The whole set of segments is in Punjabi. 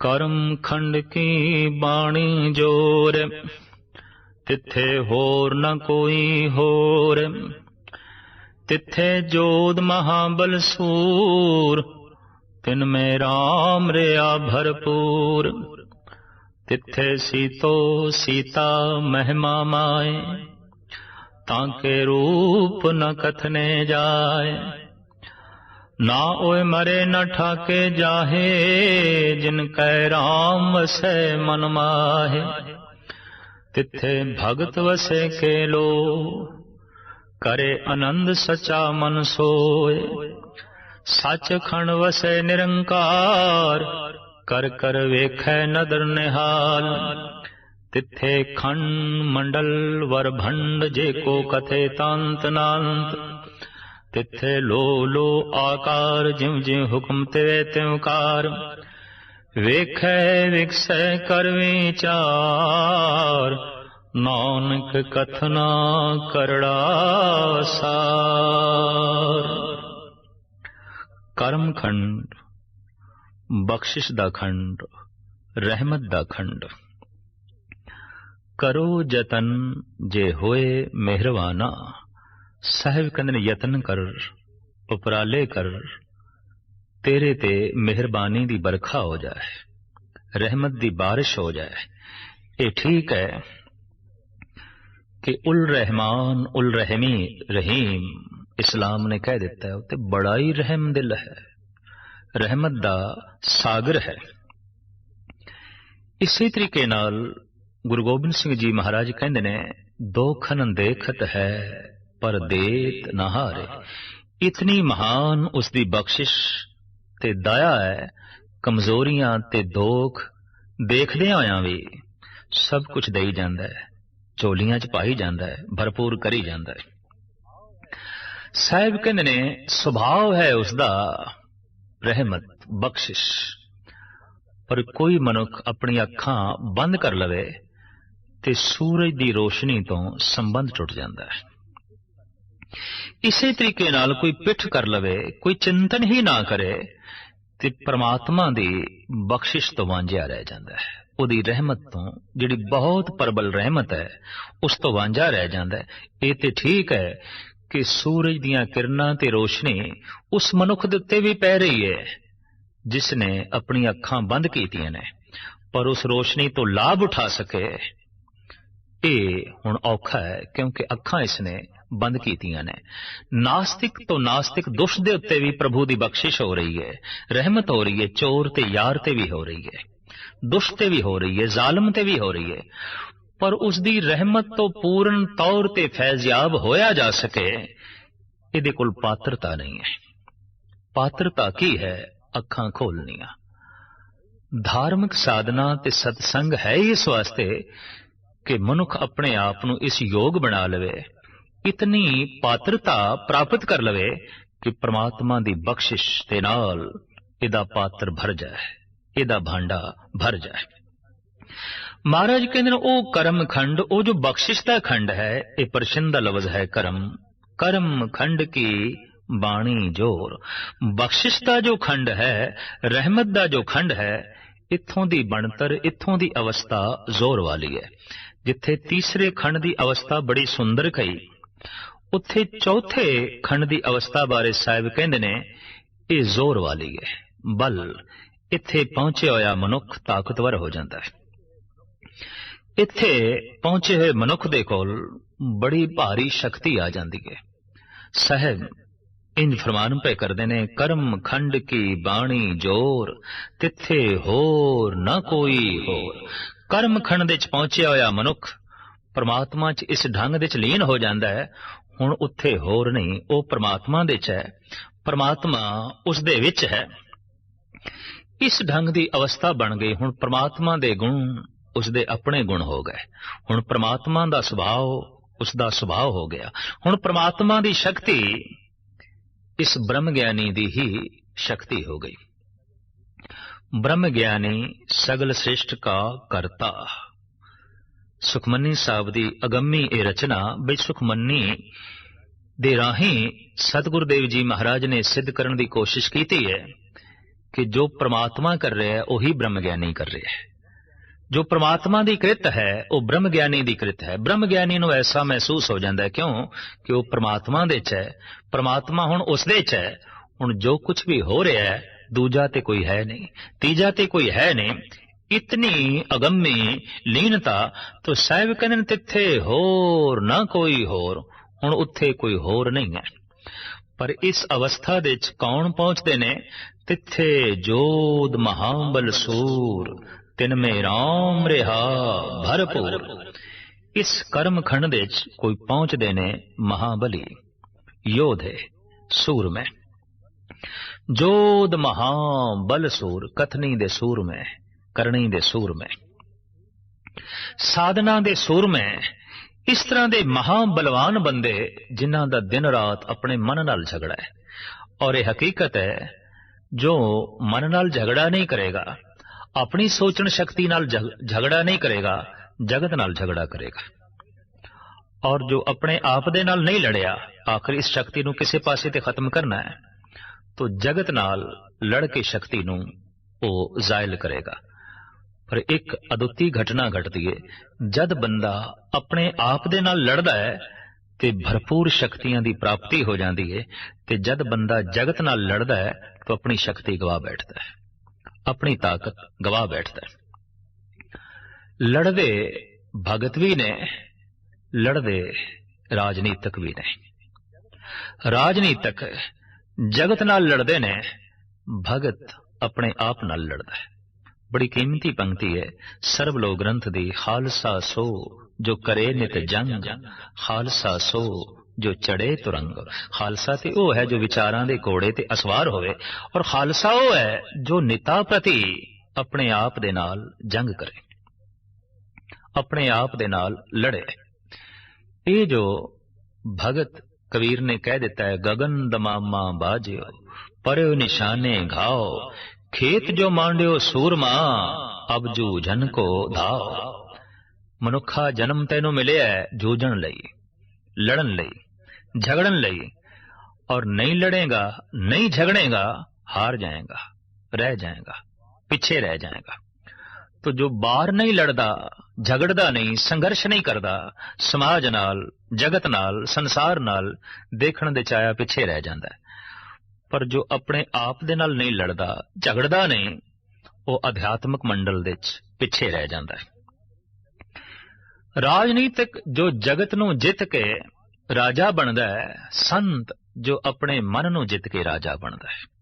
ਕਰਮ ਖੰਡ ਕੀ ਬਾਣੀ ਜੋਰ? ਤਿੱਥੇ ਹੋਰ ਨ ਕੋਈ ਹੋਰ। ਤਿੱਥੇ ਜੋਦ ਮਹਾਬਲ ਸੂਰ। ਤਿਨ ਮੇ ਰਾਮ ਰਿਆ ਭਰਪੂਰ। ਤਿੱਥੇ ਸੀਤੋ ਸੀਤਾ ਮਹਿਮਾ ਮਾਏ। ਤਾਂ ਕੇ ਰੂਪ ਨ ਕਥਨੇ ਜਾਏ। ਨਾ ਓਏ ਮਰੇ ਨ ਠਾਕੇ ਜਾਹੇ, ਜਿਨ ਕੈ ਰਾਮ ਵਸੈ ਮਨ ਮਾਹੇ। ਤਿੱਥੇ ਭਗਤ ਵਸੇ ਕੇ ਲੋ ਕਰੇ ਆਨੰਦ ਸਚਾ ਮਨ ਸੋਏ। ਸੱਚ ਖਣ ਵਸੈ ਨਿਰੰਕਾਰ, ਕਰ ਕਰ ਵੇਖੈ ਨਦਰ ਨਿਹਾਲ। ਤਿੱਥੇ ਖੰਡ ਮੰਡਲ ਵਰ ਭੰਡ ਜੇ ਕੋ ਕਥੇ ਤੰਤ ਨਾੰਤ ਤਿੱਥੇ ਲੋ ਲੋ ਆਕਾਰ, ਜਿਉ ਜਿਉ ਹੁਕਮ ਤੇ ਤਿਉ ਕਾਰ। ਵੇਖੈ, ਵਿਖਸੈ ਕਰ ਵਿਚਾਰ ਨਾਨਕ ਕਥਨਾ ਕਰੜਾ ਸਾਰ। ਕਰਮ ਖੰਡ ਬਖਸ਼ਿਸ਼ ਦਾ ਖੰਡ, ਰਹਿਮਤ ਦਾ ਖੰਡ। ਕਰੋ ਜਤਨ ਜੇ ਹੋਏ ਮਿਹਰਵਾਨਾ। ਸਾਹਿਬ ਕਹਿੰਦੇ ਨੇ ਯਤਨ ਕਰ ਉਪਰਾਲੇ ਕਰ ਤੇਰੇ ਤੇ ਮਿਹਰਬਾਨੀ ਦੀ ਬਰਖਾ ਹੋ ਜਾਏ, ਰਹਿਮਤ ਦੀ ਬਾਰਿਸ਼ ਹੋ ਜਾਏ। ਇਹ ਠੀਕ ਹੈ ਕਿ ਉਲ ਰਹਿਮਾਨ ਉਲ ਰਹਿਮੀ ਰਹੀਮ ਇਸਲਾਮ ਨੇ ਕਹਿ ਦਿੱਤਾ ਹੈ, ਉੱਤੇ ਬੜਾ ਹੀ ਰਹਿਮ ਦਿਲ ਹੈ। ਰਹਿਮਤ ਦਾ ਸਾਗਰ ਹੈ। ਇਸੇ ਤਰੀਕੇ ਨਾਲ ਗੁਰੂ ਗੋਬਿੰਦ ਸਿੰਘ ਜੀ ਮਹਾਰਾਜ ਕਹਿੰਦੇ ਨੇ ਦੋਖਨ ਦੇਖਤ ਹੈ ਪਰ ਦੇਤ ਨਾ ਹਾਰੇ। ਇਤਨੀ ਮਹਾਨ ਉਸ ਦੀ ਬਖਸ਼ਿਸ਼ ਤੇ ਦਇਆ ਹੈ ਕਮਜ਼ੋਰੀਆਂ ਤੇ ਦੋਖ ਦੇਖਦੇ ਹੋਇਆਂ ਵੀ ਸਭ ਕੁਝ ਦੇਈ ਜਾਂਦਾ ਹੈ ਝੋਲੀਆਂ 'ਚ ਪਾਈ ਜਾਂਦਾ ਹੈ ਭਰਪੂਰ ਕਰੀ ਜਾਂਦਾ ਹੈ ਸਾਹਿਬ ਕਹਿੰਦੇ ਨੇ, ਸੁਭਾਅ ਹੈ ਉਸ ਦਾ ਰਹਿਮਤ, ਬਖਸ਼ਿਸ਼। ਪਰ ਕੋਈ ਮਨੁੱਖ ਆਪਣੀ ਅੱਖਾਂ ਬੰਦ ਕਰ ਲਵੇ ਤੇ ਸੂਰਜ ਦੀ ਰੋਸ਼ਨੀ ਤੋਂ ਸੰਬੰਧ ਟੁੱਟ ਜਾਂਦਾ ਹੈ ਇਸੇ ਤਰੀਕੇ ਨਾਲ ਕੋਈ ਪਿੱਠ ਕਰ ਲਵੇ, ਕੋਈ ਚਿੰਤਨ ਹੀ ਨਾ ਕਰੇ, ਤੇ ਪ੍ਰਮਾਤਮਾ ਦੀ ਬਖਸ਼ਿਸ਼ ਤੋਂ ਵਾਂਝਿਆ ਰਹਿ ਜਾਂਦਾ ਹੈ। ਉਹਦੀ ਰਹਿਮਤ ਤੋਂ, ਜਿਹੜੀ ਬਹੁਤ ਪਰਬਲ ਰਹਿਮਤ ਹੈ, ਉਸ ਤੋਂ ਵਾਂਝਾ ਰਹਿ ਜਾਂਦਾ ਹੈ। ਇਹ ਤੇ ਠੀਕ ਹੈ ਕਿ ਸੂਰਜ ਦੀਆਂ ਕਿਰਨਾਂ ਤੇ ਰੋਸ਼ਨੀ ਉਸ ਮਨੁੱਖ ਦੇ ਉੱਤੇ ਵੀ ਪੈ ਰਹੀ ਹੈ, ਜਿਸ ਨੇ ਆਪਣੀਆਂ ਅੱਖਾਂ ਬੰਦ ਕੀਤੀਆਂ ਨੇ। ਪਰ ਉਸ ਰੋਸ਼ਨੀ ਤੋਂ ਲਾਭ ਉਠਾ ਸਕੇ, ਇਹ ਹੁਣ ਔਖਾ ਹੈ, ਕਿਉਂਕਿ ਅੱਖਾਂ ਇਸ ਨੇ ਬੰਦ ਕੀਤੀਆਂ ਨੇ। ਨਾਸਤਿਕ ਤੋਂ ਨਾਸਤਿਕ ਦੁਸ਼ਟ ਦੇ ਉੱਤੇ ਵੀ ਪ੍ਰਭੂ ਦੀ ਬਖਸ਼ਿਸ਼ ਹੋ ਰਹੀ ਹੈ। ਰਹਿਮਤ ਹੋ ਰਹੀ ਹੈ, ਚੋਰ ਤੇ ਯਾਰ ਤੇ ਵੀ ਹੋ ਰਹੀ ਹੈ। ਦੁਸ਼ਟ ਤੇ ਵੀ ਹੋ ਰਹੀ ਹੈ, ਜ਼ਾਲਮ ਤੇ ਵੀ ਹੋ ਰਹੀ ਹੈ। ਪਰ ਉਸ ਦੀ ਰਹਿਮਤ ਤੋਂ ਪੂਰਨ ਤੌਰ ਤੇ ਫੈਜ਼ਯਾਬ ਹੋਇਆ ਜਾ ਸਕੇ, ਇਹਦੇ ਕੋਲ ਪਾਤਰਤਾ ਨਹੀਂ ਹੈ। ਪਾਤਰਤਾ ਕੀ ਹੈ? ਅੱਖਾਂ ਖੋਲਣੀਆਂ ਧਾਰਮਿਕ ਸਾਧਨਾ ਤੇ ਸਤਸੰਗ ਹੈ ਇਸ ਵਾਸਤੇ ਕਿ ਮਨੁੱਖ ਆਪਣੇ ਆਪ ਨੂੰ ਇਸ ਯੋਗ ਬਣਾ ਲਵੇ। ਇਤਨੀ ਪਾਤਰਤਾ ਪ੍ਰਾਪਤ ਕਰ ਲਵੇ ਕਿ ਪ੍ਰਮਾਤਮਾ ਦੀ ਬਖਸ਼ਿਸ਼ ਦੇ ਨਾਲ ਇਹਦਾ ਪਾਤਰ ਭਰ ਜਾਏ, ਇਹਦਾ ਭਾਂਡਾ ਭਰ ਜਾਏ। ਮਹਾਰਾਜ ਕਹਿੰਦੇ ਨੇ, ਉਹ ਕਰਮ ਖੰਡ, ਉਹ ਜੋ ਬਖਸ਼ਿਸ਼ ਦਾ ਖੰਡ ਹੈ, ਇਹ ਪਰਸ਼ਨ ਦਾ ਲਫ਼ਜ਼ ਹੈ ਕਰਮ। ਕਰਮ ਖੰਡ ਕੀ ਬਾਣੀ ਜੋਰ? ਬਖਸ਼ਿਸ਼ ਦਾ ਜੋ ਖੰਡ ਹੈ, ਰਹਿਮਤ ਦਾ ਜੋ ਖੰਡ ਹੈ, ਇੱਥੋਂ ਦੀ ਬਣਤਰ, ਇੱਥੋਂ ਦੀ ਅਵਸਥਾ ਜ਼ੋਰ ਵਾਲੀ ਹੈ। ਜਿੱਥੇ ਤੀਸਰੇ ਖੰਡ ਦੀ ਅਵਸਥਾ ਬੜੀ ਸੁੰਦਰ ਕਹੀ ਉੱਥੇ ਚੌਥੇ ਖੰਡ ਦੀ ਅਵਸਥਾ ਬਾਰੇ ਸਾਹਿਬ ਕਹਿੰਦੇ ਨੇ, ਇਹ ਜ਼ੋਰ ਵਾਲੀ ਹੈ, ਬਲ, ਇੱਥੇ ਪਹੁੰਚਿਆ ਹੋਇਆ ਮਨੁੱਖ ਤਾਕਤਵਰ ਹੋ ਜਾਂਦਾ ਹੈ। ਇੱਥੇ ਪਹੁੰਚੇ ਹੋਏ ਮਨੁੱਖ ਦੇ ਕੋਲ ਬੜੀ ਭਾਰੀ ਸ਼ਕਤੀ ਆ ਜਾਂਦੀ ਹੈ। ਸਾਹਿਬ ਇੰਜ ਫਰਮਾਨ ਪਏ ਕਰਦੇ ਨੇ, ਕਰਮ ਖੰਡ ਕੀ ਬਾਣੀ ਜੋਰ, ਤਿੱਥੇ ਹੋਰ ਨਾ ਕੋਈ ਹੋਰ। ਕਰਮ ਖੰਡ ਦੇ ਚ ਪਹੁੰਚਿਆ ਹੋਇਆ ਮਨੁੱਖ ਪਰਮਾਤਮਾ ਚ ਇਸ ਢੰਗ ਦੇ ਚ ਲੀਨ ਹੋ ਜਾਂਦਾ ਹੈ, ਹੁਣ ਉੱਥੇ ਹੋਰ ਨਹੀਂ, ਉਹ ਪਰਮਾਤਮਾ ਦੇ ਚ ਹੈ। ਪਰਮਾਤਮਾ ਉਸ ਦੇ ਵਿੱਚ ਹੈ। ਇਸ ਢੰਗ ਦੀ ਅਵਸਥਾ ਬਣ ਗਈ, ਹੁਣ ਪਰਮਾਤਮਾ ਦੇ ਗੁਣ ਉਸ ਦੇ ਆਪਣੇ ਗੁਣ ਹੋ ਗਏ। ਹੁਣ ਪਰਮਾਤਮਾ ਦਾ ਸੁਭਾਅ ਉਸ ਦਾ ਸੁਭਾਅ ਹੋ ਗਿਆ। ਹੁਣ ਪ੍ਰਮਾਤਮਾ ਦੀ ਸ਼ਕਤੀ ਇਸ ਬ੍ਰਹਮ ਗਿਆਨੀ ਦੀ ਹੀ ਸ਼ਕਤੀ ਹੋ ਗਈ। ਬ੍ਰਹਮ ਗਿਆਨੀ ਸਗਲ ਸ੍ਰਿਸ਼ਟ ਕਾ ਕਰਤਾ। ਸੁਖਮਨੀ ਸਾਹਿਬ ਦੀ ਅਗੰਮੀ ਇਹ ਰਚਨਾ ਬਈ ਸੁਖਮਨੀ ਦੇ ਰਾਹੀਂ ਸਤਿਗੁਰ ਦੇਵ ਜੀ ਮਹਾਰਾਜ ਨੇ ਸਿੱਧ ਕਰਨ ਦੀ ਕੋਸ਼ਿਸ਼ ਕੀਤੀ ਹੈ ਕਿ ਜੋ ਪ੍ਰਮਾਤਮਾ ਕਰ ਰਿਹਾ ਹੈ, ਉਹੀ ਬ੍ਰਹਮ ਗਿਆਨੀ ਕਰ ਰਿਹਾ ਹੈ। ਜੋ ਪ੍ਰਮਾਤਮਾ ਦੀ ਕ੍ਰਿਤ ਹੈ, ਉਹ ਬ੍ਰਹਮ ਗਿਆਨੀ ਦੀ ਕ੍ਰਿਤ ਹੈ। ਬ੍ਰਹਮ ਗਿਆਨੀ ਨੂੰ ਐਸਾ ਮਹਿਸੂਸ ਹੋ ਜਾਂਦਾ ਕਿਉਂ? ਕਿ ਉਹ ਪ੍ਰਮਾਤਮਾ ਦੇ ਚ ਹੈ। ਪ੍ਰਮਾਤਮਾ ਹੁਣ ਉਸ ਦੇ ਚ ਹੈ। ਹੁਣ ਜੋ ਕੁਝ ਵੀ ਹੋ ਰਿਹਾ ਹੈ, ਦੂਜਾ ਤੇ ਕੋਈ ਹੈ ਨਹੀਂ। ਤੀਜਾ ਤੇ ਕੋਈ ਹੈ ਨਹੀਂ। ਇਤਨੀ ਅਗੰਮੀ ਲੀਨਤਾ ਤੋ ਸਾਹਿਬ ਕਹਿੰਦੇ ਨੇ ਤਿੱਥੇ ਹੋਰ ਨਾ ਕੋਈ ਹੋਰ ਹੁਣ ਉੱਥੇ ਕੋਈ ਹੋਰ ਨਹੀਂ ਹੈ ਪਰ ਇਸ ਅਵਸਥਾ ਦੇ ਵਿੱਚ ਕੌਣ ਪਹੁੰਚਦੇ ਨੇ ਤਿੱਥੇ ਜੋਦ ਮਹਾਬਲ ਸੂਰ ਤਿਨ ਮੇ ਰਾਮ ਰਿਹਾ ਭਰਪੂਰ ਇਸ ਕਰਮ ਖੰਡ ਦੇ ਵਿੱਚ ਕੋਈ ਪਹੁੰਚਦੇ ਨੇ ਮਹਾਬਲੀ ਯੋਧੇ ਸੂਰਮੇ ਜੋਦ ਮਹਾਬਲ ਸੂਰ ਕਥਨੀ ਦੇ ਸੂਰਮੇ ਕਰਨੀ ਦੇ ਸੂਰਮੈ ਸਾਧਨਾ ਦੇ ਸੂਰਮੇ ਇਸ ਤਰ੍ਹਾਂ ਦੇ ਮਹਾ ਬਲਵਾਨ ਬੰਦੇ ਜਿਨ੍ਹਾਂ ਦਾ ਦਿਨ ਰਾਤ ਆਪਣੇ ਮਨ ਨਾਲ ਝਗੜਾ ਹੈ। ਔਰ ਇਹ ਹਕੀਕਤ ਹੈ, ਜੋ ਮਨ ਨਾਲ ਝਗੜਾ ਨਹੀਂ ਕਰੇਗਾ, ਆਪਣੀ ਸੋਚਣ ਸ਼ਕਤੀ ਨਾਲ ਝਗੜਾ ਨਹੀਂ ਕਰੇਗਾ, ਜਗਤ ਨਾਲ ਝਗੜਾ ਕਰੇਗਾ। ਔਰ ਜੋ ਆਪਣੇ ਆਪ ਦੇ ਨਾਲ ਨਹੀਂ ਲੜਿਆ, ਆਖਰ ਇਸ ਸ਼ਕਤੀ ਨੂੰ ਕਿਸੇ ਪਾਸੇ ਤੇ ਖਤਮ ਕਰਨਾ ਹੈ, ਤੋ ਜਗਤ ਨਾਲ ਲੜ ਕੇ ਸ਼ਕਤੀ ਨੂੰ ਉਹ ਜ਼ਾਇਲ ਕਰੇਗਾ। ਪਰ ਇੱਕ ਅਦੁੱਤੀ ਘਟਨਾ ਘਟਦੀ ਹੈ ਜਦ ਬੰਦਾ ਆਪਣੇ ਆਪ ਦੇ ਨਾਲ ਲੜਦਾ ਹੈ ਤੇ ਭਰਪੂਰ ਸ਼ਕਤੀਆਂ ਦੀ ਪ੍ਰਾਪਤੀ ਹੋ ਜਾਂਦੀ ਹੈ ਤੇ ਜਦ ਬੰਦਾ ਜਗਤ ਨਾਲ ਲੜਦਾ ਹੈ ਤਾਂ ਆਪਣੀ ਸ਼ਕਤੀ ਗਵਾ ਬੈਠਦਾ ਹੈ। ਆਪਣੀ ਤਾਕਤ ਗਵਾ ਬੈਠਦਾ ਹੈ। ਲੜਦੇ ਭਗਤ ਵੀ ਨੇ, ਲੜਦੇ ਰਾਜਨੀਤਿਕ ਵੀ ਨੇ। ਰਾਜਨੀਤਿਕ ਜਗਤ ਨਾਲ ਲੜਦੇ ਨੇ, ਭਗਤ ਆਪਣੇ ਆਪ ਨਾਲ ਲੜਦਾ ਹੈ। ਬੜੀ ਕੀਮਤੀ ਪੰਕਤੀ ਹੈ। ਸਰਬ ਲੋ ਗ੍ਰੰਥ ਦੀ ਖਾਲਸਾ ਸੋ, ਜੋ ਕਰੇ ਨਿਤ ਜੰਗ, ਖਾਲਸਾ ਸੋ, ਜੋ ਚੜੇ ਤੁਰੰਗ। ਖਾਲਸਾ ਤੇ ਉਹ ਹੈ ਜੋ ਵਿਚਾਰਾਂ ਦੇ ਘੋੜੇ ਤੇ ਅਸਵਾਰ ਹੋਵੇ, ਔਰ ਖਾਲਸਾ ਉਹ ਹੈ ਜੋ ਨਿਤਾ ਪ੍ਰਤੀ ਆਪਣੇ ਆਪ ਦੇ ਨਾਲ ਜੰਗ ਕਰੇ, ਆਪਣੇ ਆਪ ਦੇ ਨਾਲ ਲੜੇ। ਇਹ ਜੋ ਭਗਤ ਕਬੀਰ ਨੇ ਕਹਿ ਦਿੱਤਾ ਹੈ ਗगन ਦਮਾਮਾ ਬਾਜਿਓ ਪਰਿਓ ਨਿਸ਼ਾਨੇ ਘਾਓ ਖੇਤ ਜੋ ਮਾਂਡਿਓ ਸੂਰਮਾ, ਅਬ ਜੂਝਨ ਕੋ ਧਾਓ। ਮਨੁੱਖਾ ਜਨਮ ਤੈਨੂੰ ਮਿਲਿਆ ਜੂਝਣ ਲਈ, ਲੜਨ ਲਈ, ਝਗੜਨ ਲਈ, ਔਰ ਨਹੀਂ ਲੜੇਗਾ, ਨਹੀਂ ਝਗੜੇਗਾ, ਹਾਰ ਜਾਏਗਾ, ਰਹਿ ਜਾਏਗਾ, ਪਿੱਛੇ ਰਹਿ ਜਾਏਗਾ। ਤੋ ਜੋ ਬਾਹਰ ਨਹੀਂ ਲੜਦਾ, ਝਗੜਦਾ ਨਹੀਂ, ਸੰਘਰਸ਼ ਨਹੀਂ ਕਰਦਾ, ਸਮਾਜ ਨਾਲ, ਜਗਤ ਨਾਲ, ਸੰਸਾਰ ਨਾਲ ਦੇਖਣ ਦੇ ਚਾਇਆ ਪਿੱਛੇ ਰਹਿ ਜਾਂਦਾ ਹੈ। ਪਰ ਜੋ ਆਪਣੇ ਆਪ ਦੇ ਨਾਲ ਨਹੀਂ ਲੜਦਾ, ਝਗੜਦਾ ਨਹੀਂ, ਉਹ ਅਧਿਆਤਮਕ ਮੰਡਲ ਦੇ ਵਿੱਚ ਪਿੱਛੇ ਰਹਿ ਜਾਂਦਾ ਹੈ। ਰਾਜਨੀਤਿਕ ਜੋ ਜਗਤ ਨੂੰ ਜਿੱਤ ਕੇ ਰਾਜਾ ਬਣਦਾ ਹੈ, ਸੰਤ ਜੋ ਆਪਣੇ ਮਨ ਨੂੰ ਜਿੱਤ ਕੇ ਰਾਜਾ ਬਣਦਾ ਹੈ।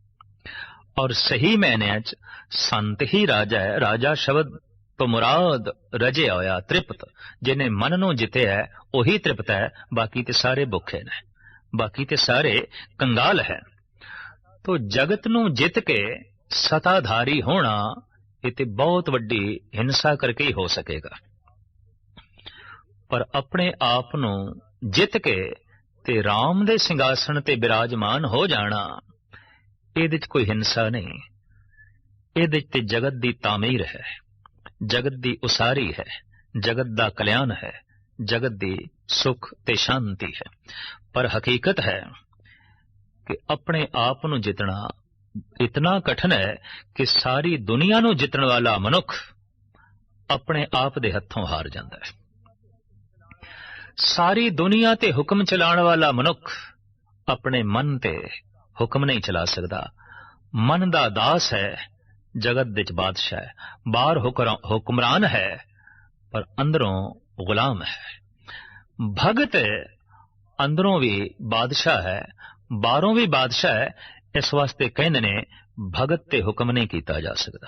ਔਰ ਸਹੀ ਮਾਇਨਿਆਂ 'ਚ ਸੰਤ ਹੀ ਰਾਜਾ ਹੈ, ਰਾਜਾ ਸ਼ਬਦ ਤੋਂ ਮੁਰਾਦ ਰਜਿਆ ਹੋਇਆ, ਤ੍ਰਿਪਤ, ਜਿਹਨੇ ਮਨ ਨੂੰ ਜਿੱਤਿਆ ਹੈ, ਉਹੀ ਤ੍ਰਿਪਤ ਹੈ, ਬਾਕੀ ਤੇ ਸਾਰੇ ਭੁੱਖੇ ਨੇ। ਬਾਕੀ ਤੇ ਸਾਰੇ ਕੰਗਾਲ ਹੈ। ਤੋ ਜਗਤ ਨੂੰ ਜਿੱਤ ਕੇ ਸਤਾਧਾਰੀ ਹੋਣਾ, ਇਹ ਤੇ ਬਹੁਤ ਵੱਡੀ ਹਿੰਸਾ ਕਰਕੇ ਹੀ ਹੋ ਸਕੇਗਾ। ਪਰ ਆਪਣੇ ਆਪ ਨੂੰ ਜਿੱਤ ਕੇ ਤੇ RAM ਦੇ ਸਿੰਘਾਸਣ ਤੇ ਬਿਰਾਜਮਾਨ ਹੋ ਜਾਣਾ, ਇਹਦੇ 'ਚ ਕੋਈ ਹਿੰਸਾ ਨਹੀਂ। ਇਹਦੇ 'ਚ ਤੇ ਜਗਤ ਦੀ ਤਾਮੀਰ ਹੈ, ਜਗਤ ਦੀ ਉਸਾਰੀ ਹੈ, ਜਗਤ ਦਾ ਕਲਿਆਣ ਹੈ, ਜਗਤ ਦੀ ਸੁਖ ਤੇ ਸ਼ਾਂਤੀ ਹੈ। ਪਰ ਹਕੀਕਤ ਹੈ ਕਿ ਆਪਣੇ ਆਪ ਨੂੰ ਜਿੱਤਣਾ ਇਤਨਾ ਕਠਨ ਹੈ ਕਿ ਸਾਰੀ ਦੁਨੀਆ ਨੂੰ ਜਿੱਤਣ ਵਾਲਾ ਮਨੁੱਖ ਆਪਣੇ ਆਪ ਦੇ ਹੱਥੋਂ ਹਾਰ ਜਾਂਦਾ ਹੈ। ਸਾਰੀ ਦੁਨੀਆ ਤੇ ਹੁਕਮ ਚਲਾਉਣ ਵਾਲਾ ਮਨੁੱਖ ਆਪਣੇ ਮਨ ਤੇ ਹੁਕਮ ਨਹੀਂ ਚਲਾ ਸਕਦਾ। ਮਨ ਦਾ ਦਾਸ ਹੈ, ਜਗਤ ਵਿੱਚ ਬਾਦਸ਼ਾਹ ਹੈ। ਬਾਹਰ ਹੁਕਮਰਾਨ ਹੈ, ਪਰ ਅੰਦਰੋਂ ਗੁਲਾਮ ਹੈ। ਭਗਤ ਅੰਦਰੋਂ ਵੀ ਬਾਦਸ਼ਾਹ ਹੈ ਬਾਹਰੋਂ ਵੀ ਬਾਦਸ਼ਾਹ ਇਸ ਵਾਸਤੇ ਕਹਿੰਦੇ ਨੇ, ਭਗਤ ਤੇ ਹੁਕਮ ਨਹੀਂ ਕੀਤਾ ਜਾ ਸਕਦਾ।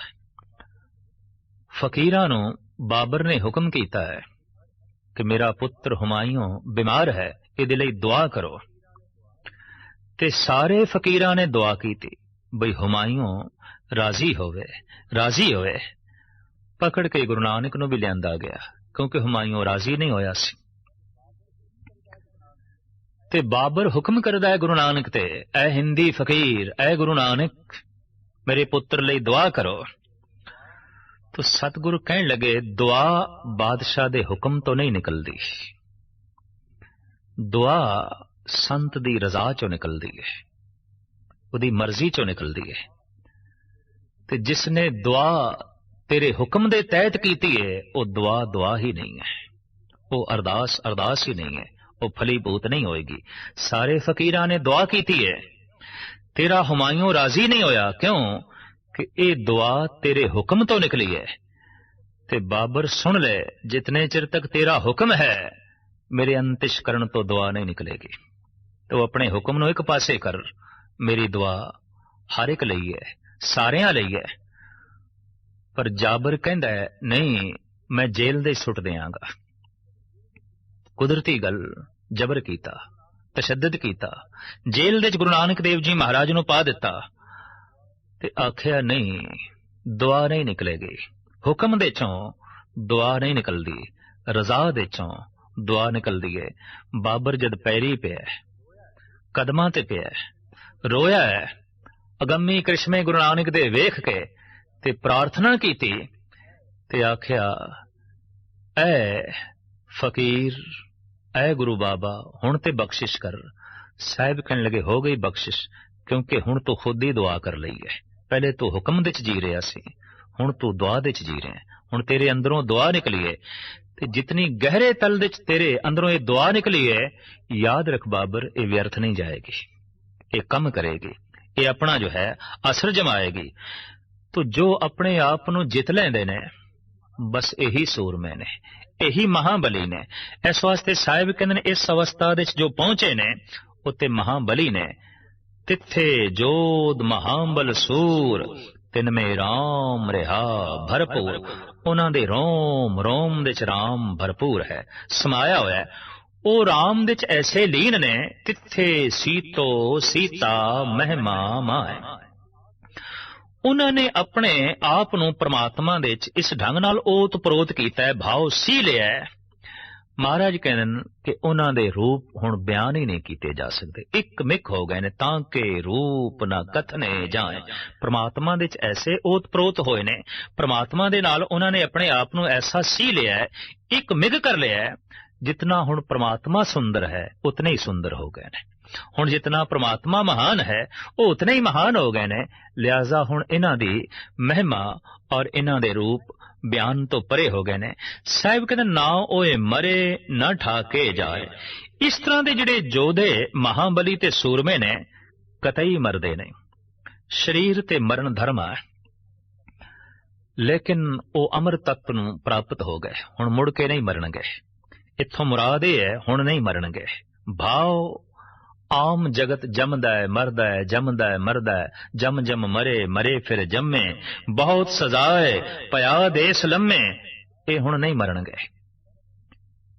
ਫਕੀਰਾਂ ਨੂੰ ਬਾਬਰ ਨੇ ਹੁਕਮ ਕੀਤਾ ਹੈ ਕਿ ਮੇਰਾ ਪੁੱਤਰ ਹੁਮਾਇਓ ਬਿਮਾਰ ਹੈ, ਇਹਦੇ ਲਈ ਦੁਆ ਕਰੋ। ਤੇ ਸਾਰੇ ਫਕੀਰਾਂ ਨੇ ਦੁਆ ਕੀਤੀ, ਬਈ ਹੁਮਾਇਓ ਰਾਜ਼ੀ ਹੋਵੇ ਰਾਜ਼ੀ ਹੋਵੇ। ਪਕੜ ਕੇ ਗੁਰੂ ਨਾਨਕ ਨੂੰ ਵੀ ਲਿਆਂਦਾ ਗਿਆ, ਕਿਉਂਕਿ ਹੁਮਾਇਓ ਰਾਜ਼ੀ ਨਹੀਂ ਹੋਇਆ ਸੀ। ਤੇ ਬਾਬਰ ਹੁਕਮ ਕਰਦਾ ਹੈ ਗੁਰੂ ਨਾਨਕ ਤੇ, ਐ ਹਿੰਦੀ ਫਕੀਰ, ਐ ਗੁਰੂ ਨਾਨਕ, ਮੇਰੇ ਪੁੱਤਰ ਲਈ ਦੁਆ ਕਰੋ। ਤੋ ਸਤਿਗੁਰੂ ਕਹਿਣ ਲੱਗੇ, ਦੁਆ ਬਾਦਸ਼ਾਹ ਦੇ ਹੁਕਮ ਤੋਂ ਨਹੀਂ ਨਿਕਲਦੀ। ਦੁਆ ਸੰਤ ਦੀ ਰਜ਼ਾ ਚੋਂ ਨਿਕਲਦੀ ਹੈ ਉਹਦੀ ਮਰਜ਼ੀ ਚੋਂ ਨਿਕਲਦੀ ਹੈ ਤੇ ਜਿਸ ਨੇ ਦੁਆ ਤੇਰੇ ਹੁਕਮ ਦੇ ਤਹਿਤ ਕੀਤੀ ਹੈ ਉਹ ਦੁਆ ਦੁਆ ਹੀ ਨਹੀਂ ਹੈ ਉਹ ਅਰਦਾਸ ਅਰਦਾਸ ਹੀ ਨਹੀਂ ਹੈ ਉਹ ਫਲੀਭੂਤ ਨਹੀਂ ਹੋਏਗੀ। ਸਾਰੇ ਫਕੀਰਾਂ ਨੇ ਦੁਆ ਕੀਤੀ ਹੈ ਤੇਰਾ ਹੁਮਾਯੂੰ ਰਾਜ਼ੀ ਨਹੀਂ ਹੋਇਆ। ਕਿਉਂ? ਕਿ ਇਹ ਦੁਆ ਤੇਰੇ ਹੁਕਮ ਤੋਂ ਨਿਕਲੀ ਹੈ ਤੇ ਬਾਬਰ ਸੁਣ ਲੈ, ਜਿਤਨੇ ਚਿਰ ਤੱਕ ਤੇਰਾ ਹੁਕਮ ਹੈ, ਮੇਰੇ ਅੰਤਿਸ਼ ਕਰਨ ਤੋਂ ਦੁਆ ਨਹੀਂ ਨਿਕਲੇਗੀ। ਤੂੰ ਆਪਣੇ ਹੁਕਮ ਨੂੰ ਇੱਕ ਪਾਸੇ ਕਰ। ਮੇਰੀ ਦੁਆ ਹਰ ਇੱਕ ਲਈ ਹੈ ਸਾਰਿਆਂ ਲਈ ਹੈ ਪਰ ਜਾਬਰ ਕਹਿੰਦਾ ਹੈ, ਨਹੀਂ, ਮੈਂ ਜੇਲ੍ਹ ਦੇ ਸੁੱਟ ਦਿਆਂਗਾ। ਕੁਦਰਤੀ ਗੱਲ ਜ਼ਬਰ ਕੀਤਾ, ਤਸ਼ੱਦਦ ਕੀਤਾ, ਜੇਲ੍ਹ ਦੇ ਚ ਗੁਰੂ ਨਾਨਕ ਦੇਵ ਜੀ ਮਹਾਰਾਜ ਨੂੰ ਪਾ ਦਿੱਤਾ ਤੇ ਆਖਿਆ, ਨਹੀਂ ਦੁਆ ਨਹੀਂ ਨਿਕਲੇਗੀ। ਹੁਕਮ ਦੇ ਚੋਂ ਦੁਆ ਨਹੀਂ ਨਿਕਲਦੀ, ਰਜ਼ਾ ਦੇ ਚੋਂ ਦੁਆ ਨਿਕਲਦੀ ਹੈ ਬਾਬਰ ਜਦ ਪੈਰੀ ਪਿਆ ਕਦਮਾਂ ਤੇ ਪਿਆ ਰੋਇਆ ਹੈ, ਅਗੰਮੀ ਕ੍ਰਿਸ਼ਮੇ ਗੁਰੂ ਨਾਨਕ ਦੇ ਵੇਖ ਕੇ ਤੇ ਪ੍ਰਾਰਥਨਾ ਕੀਤੀ ਤੇ ਆਖਿਆ, ਐ ਫਕੀਰ ਐ ਗੁਰੂ ਬਾਬਾ, ਹੁਣ ਤੇ ਬਖਸ਼ਿਸ਼ ਕਰ। ਸਾਹਿਬ ਕਹਿਣ ਲਗੇ, ਹੋ ਗਈ ਬਖਸ਼ਿਸ਼, ਕਿਉਂਕਿ ਹੁਣ ਤੂੰ ਖੁਦ ਹੀ ਦੁਆ ਕਰ ਲਈ ਹੈ। ਪਹਿਲੇ ਤੂੰ ਹੁਕਮ ਦੇ ਚ ਜੀ ਰਿਹਾ ਸੀ, ਹੁਣ ਤੂੰ ਦੁਆ ਦੇ ਚ ਜੀ ਰਿਹਾ ਹੁਣ ਤੇਰੇ ਅੰਦਰੋਂ ਦੁਆ ਨਿਕਲੀ ਹੈ ਤੇ ਜਿਤਨੀ ਗਹਿਰੇ ਤਲ ਦੇ ਚ ਤੇਰੇ ਅੰਦਰੋਂ ਇਹ ਦੁਆ ਨਿਕਲੀ ਹੈ, ਯਾਦ ਰੱਖ ਬਾਬਰ, ਇਹ ਵਿਅਰਥ ਨਹੀਂ ਜਾਏਗੀ। ਇਹ ਕੰਮ ਕਰੇਗੀ, ਇਹ ਆਪਣਾ ਜੋ ਹੈ, ਅਸਰ ਜਮਾਏਗੀ। ਤੋ ਜੋ ਆਪਣੇ ਆਪ ਨੂੰ ਜਿੱਤ ਲੈਂਦੇ ਨੇ ਬਸ ਇਹੀ ਸੂਰਮੇ ਨੇ ਇਹੀ ਮਹਾਬਲੀ ਨੇ ਇਸ ਵਾਸਤੇ ਸਾਹਿਬ ਕਹਿੰਦੇ ਨੇ, ਇਸ ਅਵਸਥਾ ਦੇ ਵਿੱਚ ਜੋ ਪਹੁੰਚੇ ਨੇ ਉੱਤੇ ਮਹਾਬਲੀ ਨੇ ਤਿੱਥੇ ਜੋਦ ਮਹਾਬਲ ਸੂਰ ਤਿਨ ਮੇ ਰਾਮ ਰਹਾ ਭਰਪੂਰ। ਉਹਨਾਂ ਦੇ ਰੋਮ ਰੋਮ ਦੇ ਚ ਰਾਮ ਭਰਪੂਰ ਹੈ, ਸਮਾਇਆ ਹੋਇਆ ਹੈ। ਉਹ ਰਾਮ ਦੇ ਚ ਐਸੇ ਲੀਨ ਨੇ, ਤਿੱਥੇ ਸੀਤੋ ਸੀਤਾ ਮਹਿਮਾ ਮਾਏ ਉਹਨਾਂ ਨੇ ਆਪਣੇ ਆਪ ਨੂੰ ਪ੍ਰਮਾਤਮਾ ਦੇ ਵਿੱਚ ਇਸ ਢੰਗ ਨਾਲ ਓਤ ਪ੍ਰੋਤ ਕੀਤਾ ਹੈ, ਭਾਵ ਸੀ ਲਿਆ ਹੈ। ਮਹਾਰਾਜ ਕਹਿੰਦੇ ਨੇ ਕਿ ਉਹਨਾਂ ਦੇ ਰੂਪ ਹੁਣ ਬਿਆਨ ਹੀ ਨਹੀਂ ਕੀਤੇ ਜਾ ਸਕਦੇ। ਇੱਕ ਮਿਕ ਹੋ ਗਏ ਨੇ ਤਾਂ ਕਿ ਰੂਪ ਨਾ ਕਥਨੇ ਜਾਏ। ਪ੍ਰਮਾਤਮਾ ਦੇ ਵਿੱਚ ਐਸੇ ਓਤ ਪ੍ਰੋਤ ਹੋਏ ਨੇ। ਪ੍ਰਮਾਤਮਾ ਦੇ ਨਾਲ ਉਹਨਾਂ ਨੇ ਆਪਣੇ ਆਪ ਨੂੰ ਐਸਾ ਸੀ ਲਿਆ ਹੈ, ਇੱਕ ਮਿਗ ਕਰ ਲਿਆ ਹੈ, ਜਿਤਨਾ ਹੁਣ ਪ੍ਰਮਾਤਮਾ ਸੁੰਦਰ ਹੈ, ਉਤਨੇ ਹੀ ਸੁੰਦਰ ਹੋ ਗਏ ਨੇ। ਹੁਣ ਜਿਤਨਾ ਪ੍ਰਮਾਤਮਾ ਮਹਾਨ ਹੈ, ਉਹ ਉਤਨੇ ਹੀ ਮਹਾਨ ਹੋ ਗਏ ਨੇ। ਲਿਆਜ਼ਾ ਹੁਣ ਇਹਨਾਂ ਦੀ ਮਹਿਮਾ ਔਰ ਇਹਨਾਂ ਦੇ ਰੂਪ ਬਿਆਨ ਤੋਂ ਪਰੇ ਹੋ ਗਏ ਨੇ। ਸਾਹਿਬ ਕਹਿੰਦੇ, ਨਾ ਓਏ ਮਰੇ, ਨਾ ਠਾਕੇ ਜਾਏ। ਇਸ ਤਰ੍ਹਾਂ ਦੇ ਜਿਹੜੇ ਜੋਧੇ ਮਹਾਬਲੀ ਤੇ ਸੂਰਮੇ ਨੇ, ਕਤਈ ਮਰਦੇ ਨੇ। ਸਰੀਰ ਤੇ ਮਰਨ ਧਰਮ ਹੈ। ਲੇਕਿਨ ਉਹ ਅਮਰ ਤੱਤ ਨੂੰ ਪ੍ਰਾਪਤ ਹੋ ਗਏ। ਹੁਣ ਮੁੜ ਕੇ ਨਹੀਂ ਮਰਨਗੇ। ਇੱਥੋਂ ਮੁਰਾਦ ਇਹ ਹੈ, ਹੁਣ ਨਹੀਂ ਮਰਨਗੇ। ਭਾਵ ਆਮ ਜਗਤ ਜੰਮਦਾ ਹੈ, ਮਰਦਾ ਹੈ, ਜੰਮਦਾ ਹੈ, ਮਰਦਾ ਹੈ। ਜਮ ਜਮ ਮਰੇ ਮਰੇ ਫਿਰ ਜੰਮੇ। ਬਹੁਤ ਸਜ਼ਾਏ ਪਿਆ ਦੇਸ ਲੰਮੇ। ਇਹ ਹੁਣ ਨਹੀਂ ਮਰਨਗੇ।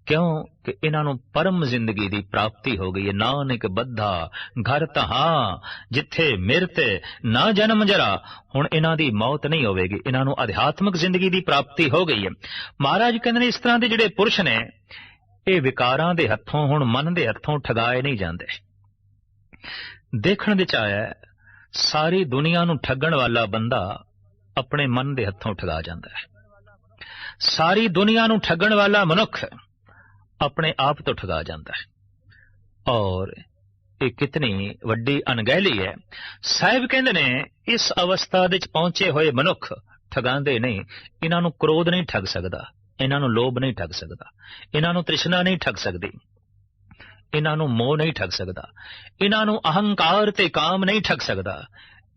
ਕਿਉਂ? ਕਿ ਇਹਨਾਂ ਨੂੰ ਪਰਮ ਜ਼ਿੰਦਗੀ ਦੀ ਪ੍ਰਾਪਤੀ ਹੋ ਗਈ ਹੈ। ਨਾਨਕ ਬੱਧਾ, ਘਰ ਤਹਾਂ ਜਿੱਥੇ ਮਿਰਤ, ਨਾ ਜਨਮ ਜਰਾ। ਹੁਣ ਇਹਨਾਂ ਦੀ ਮੌਤ ਨਹੀਂ ਹੋਵੇਗੀ। ਇਹਨਾਂ ਨੂੰ ਅਧਿਆਤਮਿਕ ਜ਼ਿੰਦਗੀ ਦੀ ਪ੍ਰਾਪਤੀ ਹੋ ਗਈ ਹੈ। ਮਹਾਰਾਜ ਕਹਿੰਦੇ ਨੇ, ਇਸ ਤਰ੍ਹਾਂ ਦੇ ਜਿਹੜੇ ਪੁਰਸ਼ ਨੇ, ਇਹ ਵਿਕਾਰਾਂ ਦੇ ਹੱਥੋਂ, ਹੁਣ ਮਨ ਦੇ ਹੱਥੋਂ ਠਗਾਏ ਨਹੀਂ ਜਾਂਦੇ। ਦੇਖਣ ਵਿੱਚ ਆਇਆ ਸਾਰੀ ਦੁਨੀਆ ਨੂੰ ਠੱਗਣ ਵਾਲਾ ਬੰਦਾ ਆਪਣੇ ਮਨ ਦੇ ਹੱਥੋਂ ਠਗਾ ਜਾਂਦਾ ਹੈ। ਸਾਰੀ ਦੁਨੀਆ ਨੂੰ ਠੱਗਣ ਵਾਲਾ ਮਨੁੱਖ ਆਪਣੇ ਆਪ ਤੋਂ ਠਗਾ ਜਾਂਦਾ ਹੈ। ਔਰ ਇਹ ਕਿਤਨੀ ਵੱਡੀ ਅਣਗਹਿਲੀ ਹੈ। ਸਾਹਿਬ ਕਹਿੰਦੇ ਨੇ, ਇਸ ਅਵਸਥਾ ਦੇ ਵਿੱਚ ਪਹੁੰਚੇ ਹੋਏ ਮਨੁੱਖ ਠਗਾਉਂਦੇ ਨਹੀਂ। ਇਹਨਾਂ ਨੂੰ ਕ੍ਰੋਧ ਨਹੀਂ ਠੱਗ ਸਕਦਾ, ਇਹਨਾਂ ਨੂੰ ਲੋਭ ਨਹੀਂ ਠੱਗ ਸਕਦਾ, ਇਹਨਾਂ ਨੂੰ ਤ੍ਰਿਸ਼ਨਾ ਨਹੀਂ ਠੱਗ ਸਕਦੀ। ਇਹਨਾਂ ਨੂੰ ਮੋਹ ਨਹੀਂ ਠੱਗ ਸਕਦਾ। ਇਹਨਾਂ ਨੂੰ ਅਹੰਕਾਰ ਤੇ ਕਾਮ ਨਹੀਂ ਠੱਗ ਸਕਦਾ।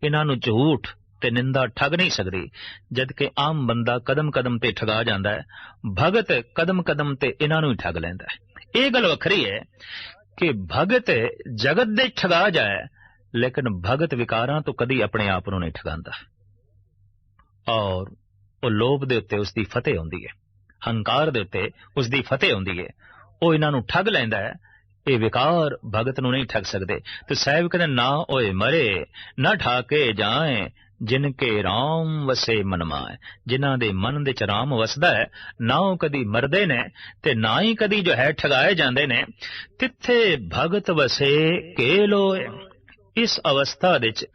ਇਹਨਾਂ ਨੂੰ ਝੂਠ ਤੇ ਨਿੰਦਾ ਠੱਗ ਨਹੀਂ ਸਕਦੀ ਜਦ ਕਿ ਆਮ ਬੰਦਾ ਕਦਮ ਕਦਮ ਤੇ ਠਗਾ ਜਾਂਦਾ ਹੈ, ਭਗਤ ਕਦਮ ਕਦਮ ਤੇ ਇਹਨਾਂ ਨੂੰ ਹੀ ਠੱਗ ਲੈਂਦਾ ਹੈ। ਇਹ ਗੱਲ ਵੱਖਰੀ ਹੈ ਕਿ ਭਗਤ ਜਗਤ ਦੇ ਠਗਾ ਜਾਏ, ਲੇਕਿਨ ਭਗਤ ਵਿਕਾਰਾਂ ਤੋਂ ਕਦੀ ਆਪਣੇ ਆਪ ਨੂੰ ਨਹੀਂ ਠਗਾਉਂਦਾ। ਔਰ ਉਹ ਲੋਭ ਦੇ ਉੱਤੇ ਉਸ ਦੀ ਫਤਿਹ ਹੁੰਦੀ ਹੈ, ਹੰਕਾਰ ਦੇ ਉੱਤੇ ਉਸ ਦੀ ਫਤਿਹ ਹੁੰਦੀ ਹੈ। ਉਹ ਇਹਨਾਂ ਨੂੰ ਠੱਗ ਲੈਂਦਾ ਹੈ ਇਹ ਵਿਕਾਰ ਭਗਤ ਨੂੰ ਨਹੀਂ ਠੱਗ ਸਕਦੇ। ਤੇ ਸਾਹਿਬ ਕਹਿੰਦੇ, ਨਾ ਓਏ ਮਰੇ, ਨਾ ਠਾਕੇ ਜਾਏ ਜਿਨ ਕੇ RAM ਵਸੇ ਮਨ ਜਿਨ੍ਹਾਂ ਦੇ ਮਨ ਦੇ ਚ ਰਾਮ ਵਸਦਾ ਹੈ, ਨਾ ਉਹ ਕਦੀ ਮਰਦੇ ਨੇ ਤੇ ਨਾ ਹੀ ਕਦੀ ਜੋ ਹੈ ਠਗਾਏ ਜਾਂਦੇ ਨੇ। ਤਿੱਥੇ ਭਗਤ ਵਸੇ ਕੇ ਲੋਏ। ਇਸ ਅਵਸਥਾ ਦੇ ਚ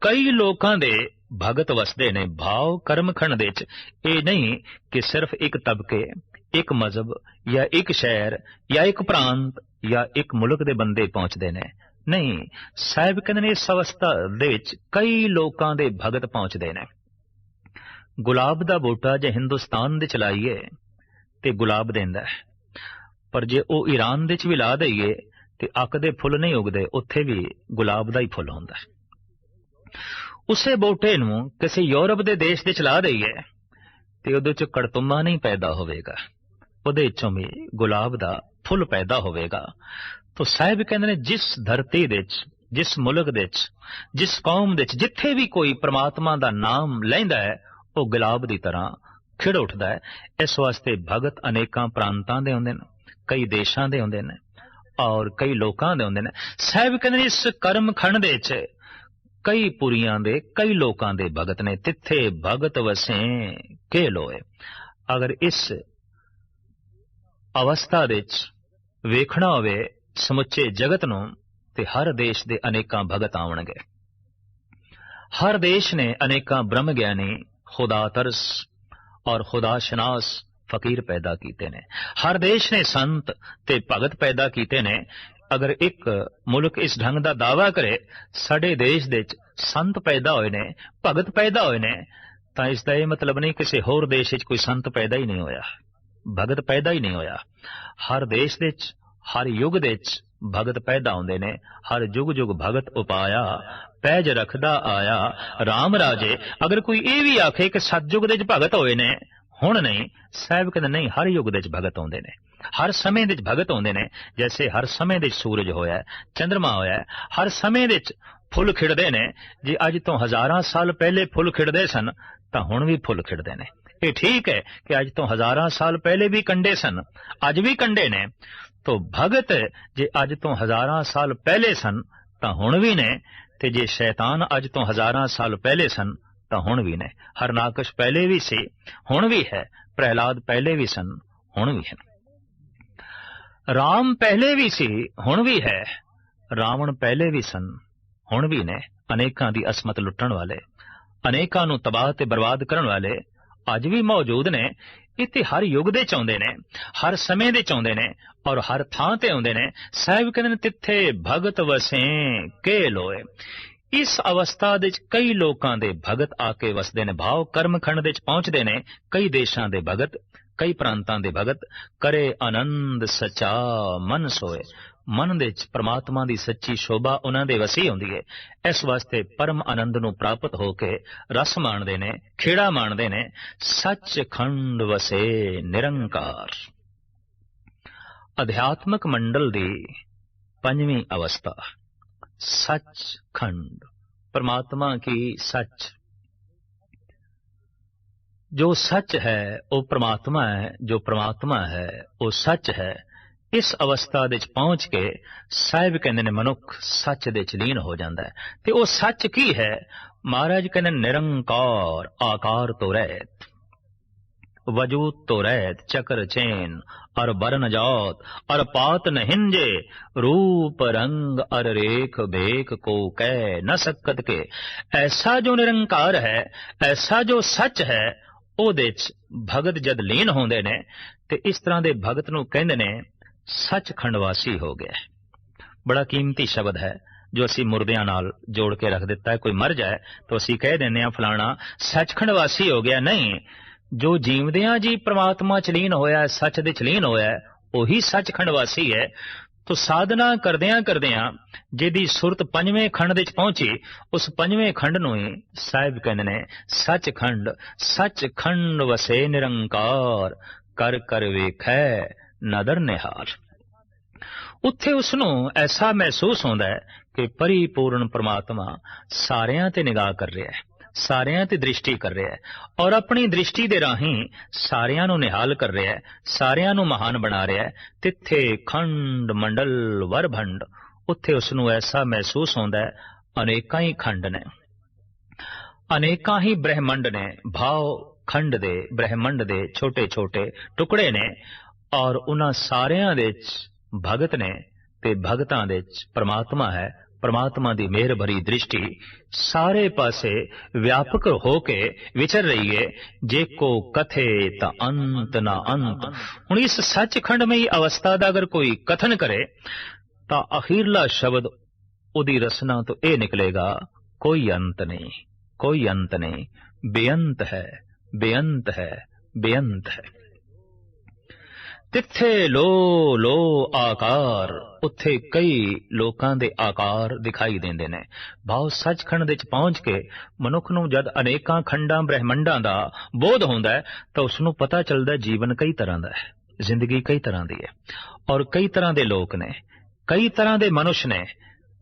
ਕਈ ਲੋਕਾਂ ਦੇ ਭਗਤ ਵਸਦੇ ਨੇ, ਭਾਵ ਕਰਮ ਖੰਡ ਦੇ ਚ। ਇਹ ਨਹੀਂ ਕਿ ਸਿਰਫ ਇੱਕ ਤਬਕੇ, ਇੱਕ ਮਜ਼ਹਬ ਜਾਂ ਇੱਕ ਸ਼ਹਿਰ ਜਾਂ ਇੱਕ ਪ੍ਰਾਂਤ ਜਾਂ ਇੱਕ ਮੁਲਕ ਦੇ ਬੰਦੇ ਪਹੁੰਚਦੇ ਨੇ। ਨਹੀਂ, ਸਾਹਿਬ ਕਹਿੰਦੇ ਨੇ ਇਸ ਅਵਸਥਾ ਦੇ ਵਿੱਚ ਕਈ ਲੋਕਾਂ ਦੇ ਭਗਤ ਪਹੁੰਚਦੇ ਨੇ। ਗੁਲਾਬ ਦਾ ਬੂਟਾ ਜੇ ਹਿੰਦੁਸਤਾਨ ਦੇ ਚਲਾਈਏ ਤੇ ਗੁਲਾਬ ਦਿੰਦਾ ਹੈ। ਪਰ ਜੇ ਉਹ ਈਰਾਨ ਦੇ ਚ ਵੀ ਲਾ ਦਈਏ ਤੇ ਅੱਕ ਦੇ ਫੁੱਲ ਨਹੀਂ ਉਗਦੇ, ਉੱਥੇ ਵੀ ਗੁਲਾਬ ਦਾ ਹੀ ਫੁੱਲ ਹੁੰਦਾ ਹੈ। ਉਸੇ ਬੂਟੇ ਨੂੰ ਕਿਸੇ ਯੂਰਪ ਦੇ ਦੇਸ਼ ਦੇ ਚਲਾ ਲਾ ਦਈਏ ਤੇ ਉਹਦੇ ਚ ਕੜਤੁਮਾ ਨਹੀਂ ਪੈਦਾ ਹੋਵੇਗਾ। ਉਹਦੇ ਚੋਂ ਵੀ ਗੁਲਾਬ ਦਾ ਫੁੱਲ ਪੈਦਾ ਹੋਵੇਗਾ। ਤਾਂ ਸਾਹਿਬ ਕਹਿੰਦੇ ਨੇ, ਜਿਸ ਧਰਤੀ ਦੇ ਵਿੱਚ ਜਿਸ ਮੁਲਕ ਦੇ ਵਿੱਚ ਜਿਸ ਕੌਮ ਦੇ ਵਿੱਚ ਜਿੱਥੇ ਵੀ ਕੋਈ ਪ੍ਰਮਾਤਮਾ ਦਾ ਨਾਮ ਲੈਂਦਾ ਹੈ, ਉਹ ਗੁਲਾਬ ਦੀ ਤਰ੍ਹਾਂ ਖਿੜ ਉੱਠਦਾ ਹੈ। ਇਸ ਵਾਸਤੇ ਭਗਤ ਅਨੇਕਾਂ ਪ੍ਰਾਂਤਾਂ ਦੇ ਹੁੰਦੇ ਨੇ, ਕਈ ਦੇਸ਼ਾਂ ਦੇ ਹੁੰਦੇ ਨੇ ਔਰ ਕਈ ਲੋਕਾਂ ਦੇ ਹੁੰਦੇ ਨੇ। ਸਾਹਿਬ ਕਹਿੰਦੇ ਨੇ, ਇਸ ਕਰਮ ਖੰਡ ਦੇ ਵਿੱਚ ਕਈ ਪੁਰੀਆਂ ਦੇ, ਕਈ ਲੋਕਾਂ ਦੇ ਭਗਤ ਨੇ, ਤਿੱਥੇ ਭਗਤ ਵਸੇ ਕੇ ਲੋਏ। ਅਗਰ ਇਸ ਅਵਸਥਾ ਵਿੱਚ ਵੇਖਣਾ ਹੋਵੇ, ਸਮੁੱਚੇ ਜਗਤ ਨੂੰ ਤੇ ਹਰ ਦੇਸ਼ ਦੇ ਅਨੇਕਾਂ ਭਗਤ ਆਉਣਗੇ। ਹਰ ਦੇਸ਼ ਨੇ ਅਨੇਕਾਂ ਬ੍ਰਹਮ ਗਿਆਨੀ ਖੁਦਾ ਤਰਸ ਔਰ ਖੁਦਾ ਸ਼ਨਾਸ ਫਕੀਰ ਪੈਦਾ ਕੀਤੇ ਨੇ। ਹਰ ਦੇਸ਼ ਨੇ ਸੰਤ ਤੇ ਭਗਤ ਪੈਦਾ ਕੀਤੇ ਨੇ। ਅਗਰ ਇੱਕ ਮੁਲਕ ਇਸ ਢੰਗ ਦਾ ਦਾਵਾ ਕਰੇ, ਸਾਡੇ ਦੇਸ਼ ਦੇ ਵਿੱਚ ਸੰਤ ਪੈਦਾ ਹੋਏ ਨੇ, ਭਗਤ ਪੈਦਾ ਹੋਏ ਨੇ, ਤਾਂ ਇਸ ਦਾ ਇਹ ਮਤਲਬ ਨਹੀਂ ਕਿਸੇ ਹੋਰ ਦੇਸ਼ ਵਿੱਚ ਕੋਈ ਸੰਤ ਪੈਦਾ ਹੀ ਨਹੀਂ ਹੋਇਆ। ਭਗਤ ਪੈਦਾ ਹੀ ਨਹੀਂ ਹੋਇਆ। ਹਰ ਦੇਸ਼ ਦੇ ਵਿੱਚ, ਹਰ ਯੁੱਗ ਦੇ ਵਿੱਚ ਭਗਤ ਪੈਦਾ ਹੁੰਦੇ ਨੇ। ਹਰ ਯੁੱਗ ਯੁੱਗ ਭਗਤ ਉਪਾਇਆ, ਪੈਜ ਰੱਖਦਾ ਆਇਆ। RAM ਰਾਜੇ, ਅਗਰ ਕੋਈ ਇਹ ਵੀ ਆਖੇ ਕਿ ਸਤਜੁਗ ਦੇ ਵਿੱਚ ਭਗਤ ਹੋਏ ਨੇ, ਹੁਣ ਨਹੀਂ, ਸਾਹਿਬ ਕਹਿੰਦੇ ਨਹੀਂ, ਹਰ ਯੁੱਗ ਦੇ ਵਿੱਚ ਭਗਤ ਆਉਂਦੇ ਨੇ। ਹਰ ਸਮੇਂ ਦੇ ਵਿੱਚ ਭਗਤ ਆਉਂਦੇ ਨੇ, ਜੈਸੇ ਹਰ ਸਮੇਂ ਦੇ ਵਿੱਚ ਸੂਰਜ ਹੋਇਆ ਚੰ드ਰਮਾ ਹੋਇਆ, ਹਰ ਸਮੇਂ ਦੇ ਵਿੱਚ ਫੁੱਲ ਖਿੜਦੇ ਨੇ। ਜੇ ਅੱਜ ਤੋਂ ਹਜ਼ਾਰਾਂ ਸਾਲ ਪਹਿਲੇ ਫੁੱਲ ਖਿੜਦੇ ਸਨ, ਤਾਂ ਹੁਣ ਵੀ ਫੁੱਲ ਖਿੜਦੇ ਨੇ। ਇਹ ਠੀਕ ਹੈ ਕਿ ਅੱਜ ਤੋਂ ਹਜ਼ਾਰਾਂ ਸਾਲ ਪਹਿਲੇ ਵੀ ਕੰਡੇ ਸਨ, ਅੱਜ ਵੀ ਕੰਡੇ ਨੇ। ਤੋ ਭਗਤ ਜੇ ਅੱਜ ਤੋਂ ਹਜ਼ਾਰਾਂ ਸਾਲ ਪਹਿਲੇ ਸਨ, ਤਾਂ ਹੁਣ ਵੀ ਨੇ। ਤੇ ਜੇ ਸ਼ੈਤਾਨ ਅੱਜ ਤੋਂ ਹਜ਼ਾਰਾਂ ਸਾਲ ਪਹਿਲੇ ਸਨ, ਤਾਂ ਹੁਣ ਵੀ ਨੇ। ਹਰਨਾਕਸ਼ ਪਹਿਲੇ ਵੀ ਸੀ, ਹੁਣ ਵੀ ਹੈ। ਪ੍ਰਹਿਲਾਦ ਪਹਿਲੇ ਵੀ ਸਨ, ਹੁਣ ਵੀ ਹੈ ਰਾਮ ਪਹਿਲੇ ਵੀ ਸੀ, ਹੁਣ ਵੀ ਹੈ। ਰਾਵਣ ਪਹਿਲੇ ਵੀ ਸਨ, ਹੁਣ ਵੀ ਨੇ। ਅਨੇਕਾਂ ਦੀ ਅਸਮਤ ਲੁੱਟਣ ਵਾਲੇ, ਅਨੇਕਾਂ ਨੂੰ ਤਬਾਹ ਤੇ ਬਰਬਾਦ ਕਰਨ ਵਾਲੇ ਅੱਜ ਵੀ ਮੌਜੂਦ ਨੇ। ਇੱਥੇ ਹਰ ਯੁੱਗ ਦੇ ਚਾਹੁੰਦੇ ਨੇ, ਹਰ ਸਮੇਂ ਦੇ ਚਾਹੁੰਦੇ ਨੇ ਔਰ ਹਰ ਥਾਂ ਤੇ ਆਉਂਦੇ ਨੇ। ਸਾਹਿਬ ਕਹਿੰਦੇ ਨੇ, ਤਿੱਥੇ ਭਗਤ ਵਸੇ ਕੇ ਲੋਏ। ਇਸ ਅਵਸਥਾ ਦੇ ਵਿੱਚ ਕਈ ਲੋਕਾਂ ਦੇ ਭਗਤ ਆ ਕੇ ਵਸਦੇ ਨੇ। ਭਾਵ ਕਰਮ ਖੰਡ ਦੇ ਵਿੱਚ ਪਹੁੰਚਦੇ ਨੇ ਕਈ ਦੇਸ਼ਾਂ ਦੇ ਭਗਤ, ਕਈ ਪ੍ਰਾਂਤਾਂ ਦੇ ਭਗਤ। ਕਰੇ ਆਨੰਦ ਸਚਾ ਮਨ ਸੋਏ। ਮਨ ਦੇ ਵਿੱਚ ਪਰਮਾਤਮਾ ਦੀ ਸੱਚੀ ਸ਼ੋਭਾ ਉਹਨਾਂ ਦੇ ਵਸੀ ਹੁੰਦੀ ਹੈ ਇਸ ਵਾਸਤੇ ਪਰਮ ਆਨੰਦ ਨੂੰ ਪ੍ਰਾਪਤ ਹੋ ਕੇ ਰਸ ਮਾਣਦੇ ਨੇ, ਖੇੜਾ ਮਾਣਦੇ ਨੇ ਸੱਚ ਖੰਡ ਵਸੇ ਨਿਰੰਕਾਰ। ਅਧਿਆਤਮਕ ਮੰਡਲ ਦੀ ਪੰਜਵੀਂ ਅਵਸਥਾ ਸੱਚ ਖੰਡ ਪਰਮਾਤਮਾ ਕੀ ਸੱਚ। ਜੋ ਸੱਚ ਹੈ, ਉਹ ਪਰਮਾਤਮਾ ਹੈ, ਜੋ ਪਰਮਾਤਮਾ ਹੈ, ਉਹ ਸੱਚ ਹੈ ਇਸ ਅਵਸਥਾ ਦੇ ਵਿੱਚ ਪਹੁੰਚ ਕੇ ਸਾਹਿਬ ਕਹਿੰਦੇ ਨੇ ਮਨੁੱਖ ਸੱਚ ਦੇ ਚ ਲੀਨ ਹੋ ਜਾਂਦਾ ਹੈ ਤੇ ਉਹ ਸੱਚ ਕੀ ਹੈ ਮਹਾਰਾਜ ਕਹਿੰਦੇ ਨਿਰੰਕਾਰ ਆਕਾਰ ਤੋਂ ਰਹਿਤ ਵਜੂਦ ਤੋਂ ਰਹਿਤ ਚਕਰ ਚੈਨ ਅਰ ਬਰਨ ਜਾਤ ਅਰ ਪਾਤ ਨਹਿੰਜੇ रूप रंग अर रेख बेख को कह न सकत के ऐसा जो ਨਿਰੰਕਾਰ ਹੈ ਐਸਾ ਜੋ ਸੱਚ ਹੈ ਉਹਦੇ ਚ ਭਗਤ ਜਦ ਲੀਨ ਹੁੰਦੇ ਨੇ ਤੇ ਇਸ ਤਰ੍ਹਾਂ ਦੇ ਭਗਤ ਨੂੰ ਕਹਿੰਦੇ ਨੇ ਸੱਚਖੰਡ ਵਾਸੀ ਹੋ ਗਿਆ ਬੜਾ ਕੀਮਤੀ ਸ਼ਬਦ ਹੈ, ਜੋ ਅਸੀਂ ਮੁਰਦਿਆਂ ਨਾਲ ਜੋੜ ਕੇ ਰੱਖ ਦਿੱਤਾ ਹੈ। ਕੋਈ ਮਰ ਜਾਏ ਤਾਂ ਅਸੀਂ ਕਹਿ ਦਿੰਦੇ ਆ ਫਲਾਣਾ ਸੱਚਖੰਡ ਵਾਸੀ ਹੋ ਗਿਆ। ਨਹੀਂ, ਜੋ ਜੀਵਦਿਆਂ ਜੀ ਪ੍ਰਮਾਤਮਾ ਚ ਲੀਨ ਹੋਇਆ, ਸੱਚ ਦੇ ਚ ਲੀਨ ਹੋਇਆ ਉਹੀ ਸੱਚਖੰਡ ਵਾਸੀ ਹੈ। ਤੋ ਸਾਧਨਾ ਕਰਦਿਆਂ ਕਰਦਿਆਂ ਜਿਹਦੀ ਸੁਰਤ ਪੰਜਵੇਂ ਖੰਡ ਦੇ ਵਿੱਚ ਪਹੁੰਚੀ, ਉਸ ਪੰਜਵੇਂ ਖੰਡ ਨੂੰ ਹੀ ਸਾਹਿਬ ਕਹਿੰਦੇ ਨੇ, ਸੱਚਖੰਡ ਸੱਚਖੰਡ ਵਸੇ ਨਿਰੰਕਾਰ, ਕਰ ਕਰ ਵੇਖੈ ਨਦਰ ਨਿਹਾਲ ਉੱਥੇ ਉਸ ਨੂੰ ਐਸਾ ਮਹਿਸੂਸ ਹੁੰਦਾ ਹੈ ਕਿ ਪਰਿਪੂਰਨ ਪ੍ਰਮਾਤਮਾ ਸਾਰਿਆਂ ਤੇ ਨਿਗਾਹ ਕਰ ਰਿਹਾ ਹੈ, ਸਾਰਿਆਂ ਤੇ ਦ੍ਰਿਸ਼ਟੀ ਕਰ ਰਿਹਾ ਹੈ ਔਰ ਆਪਣੀ ਦ੍ਰਿਸ਼ਟੀ ਦੇ ਰਾਹੀਂ ਸਾਰਿਆਂ ਨੂੰ ਨਿਹਾਲ ਕਰ ਰਿਹਾ ਹੈ, ਸਾਰਿਆਂ ਨੂੰ ਮਹਾਨ ਬਣਾ ਰਿਹਾ ਹੈ। ਤਿੱਥੇ ਖੰਡ ਮੰਡਲ ਵਰਭੰਡ, ਉੱਥੇ ਉਸ ਨੂੰ ਐਸਾ ਮਹਿਸੂਸ ਹੁੰਦਾ ਹੈ, ਅਨੇਕਾਂ ਹੀ ਖੰਡ ਨੇ। ਅਨੇਕਾਂ ਹੀ ਬ੍ਰਹਿਮੰਡ ਨੇ, ਭਾਵ ਖੰਡ ਦੇ, ਬ੍ਰਹਿਮੰਡ ਦੇ ਛੋਟੇ ਛੋਟੇ ਟੁਕੜੇ ਨੇ। ਔਰ ਉਹਨਾਂ ਸਾਰਿਆਂ ਦੇ ਵਿੱਚ ਭਗਤ ਨੇ ਤੇ ਭਗਤਾਂ ਦੇ ਵਿੱਚ ਪ੍ਰਮਾਤਮਾ ਹੈ। ਪ੍ਰਮਾਤਮਾ ਦੀ ਮਿਹਰ ਭਰੀ ਦ੍ਰਿਸ਼ਟੀ ਸਾਰੇ ਪਾਸੇ ਵਿਆਪਕ ਹੋ ਕੇ ਵਿਚਰ ਰਹੀ ਹੈ ਜੇ ਕੋ ਕਥੇ ਤਾਂ ਅੰਤ ਨਾ ਅੰਤ। ਹੁਣ ਇਸ ਸੱਚਖੰਡਮਈ ਅਵਸਥਾ ਦਾ ਅਗਰ ਕੋਈ ਕਥਨ ਕਰੇ, ਤਾਂ ਅਖੀਰਲਾ ਸ਼ਬਦ ਉਹਦੀ ਰਸਨਾ ਤੋਂ ਇਹ ਨਿਕਲੇਗਾ, ਕੋਈ ਅੰਤ ਨਹੀਂ, ਕੋਈ ਅੰਤ ਨਹੀਂ। ਬੇਅੰਤ ਹੈ ਬੇਅੰਤ ਹੈ ਬੇਅੰਤ ਹੈ। ਤਿੱਥੇ ਲੋ ਲੋ ਆਕਾਰ। ਉੱਥੇ ਕਈ ਲੋਕਾਂ ਦੇ ਆਕਾਰ ਦਿਖਾਈ ਦਿੰਦੇ ਨੇ। ਭਾਵ ਸੱਚਖੰਡ ਵਿੱਚ ਪਹੁੰਚ ਕੇ ਮਨੁੱਖ ਨੂੰ ਜਦ ਅਨੇਕਾਂ ਖੰਡਾਂ, ਬ੍ਰਹਿਮੰਡਾਂ ਦਾ ਬੋਧ ਹੁੰਦਾ ਹੈ, ਤਾਂ ਉਸ ਨੂੰ ਪਤਾ ਚੱਲਦਾ ਜੀਵਨ ਕਈ ਤਰ੍ਹਾਂ ਦਾ ਹੈ, ਜ਼ਿੰਦਗੀ ਕਈ ਤਰ੍ਹਾਂ ਦੀ ਹੈ। ਔਰ ਕਈ ਤਰ੍ਹਾਂ ਦੇ ਲੋਕ ਨੇ, ਕਈ ਤਰ੍ਹਾਂ ਦੇ ਮਨੁੱਖ ਨੇ,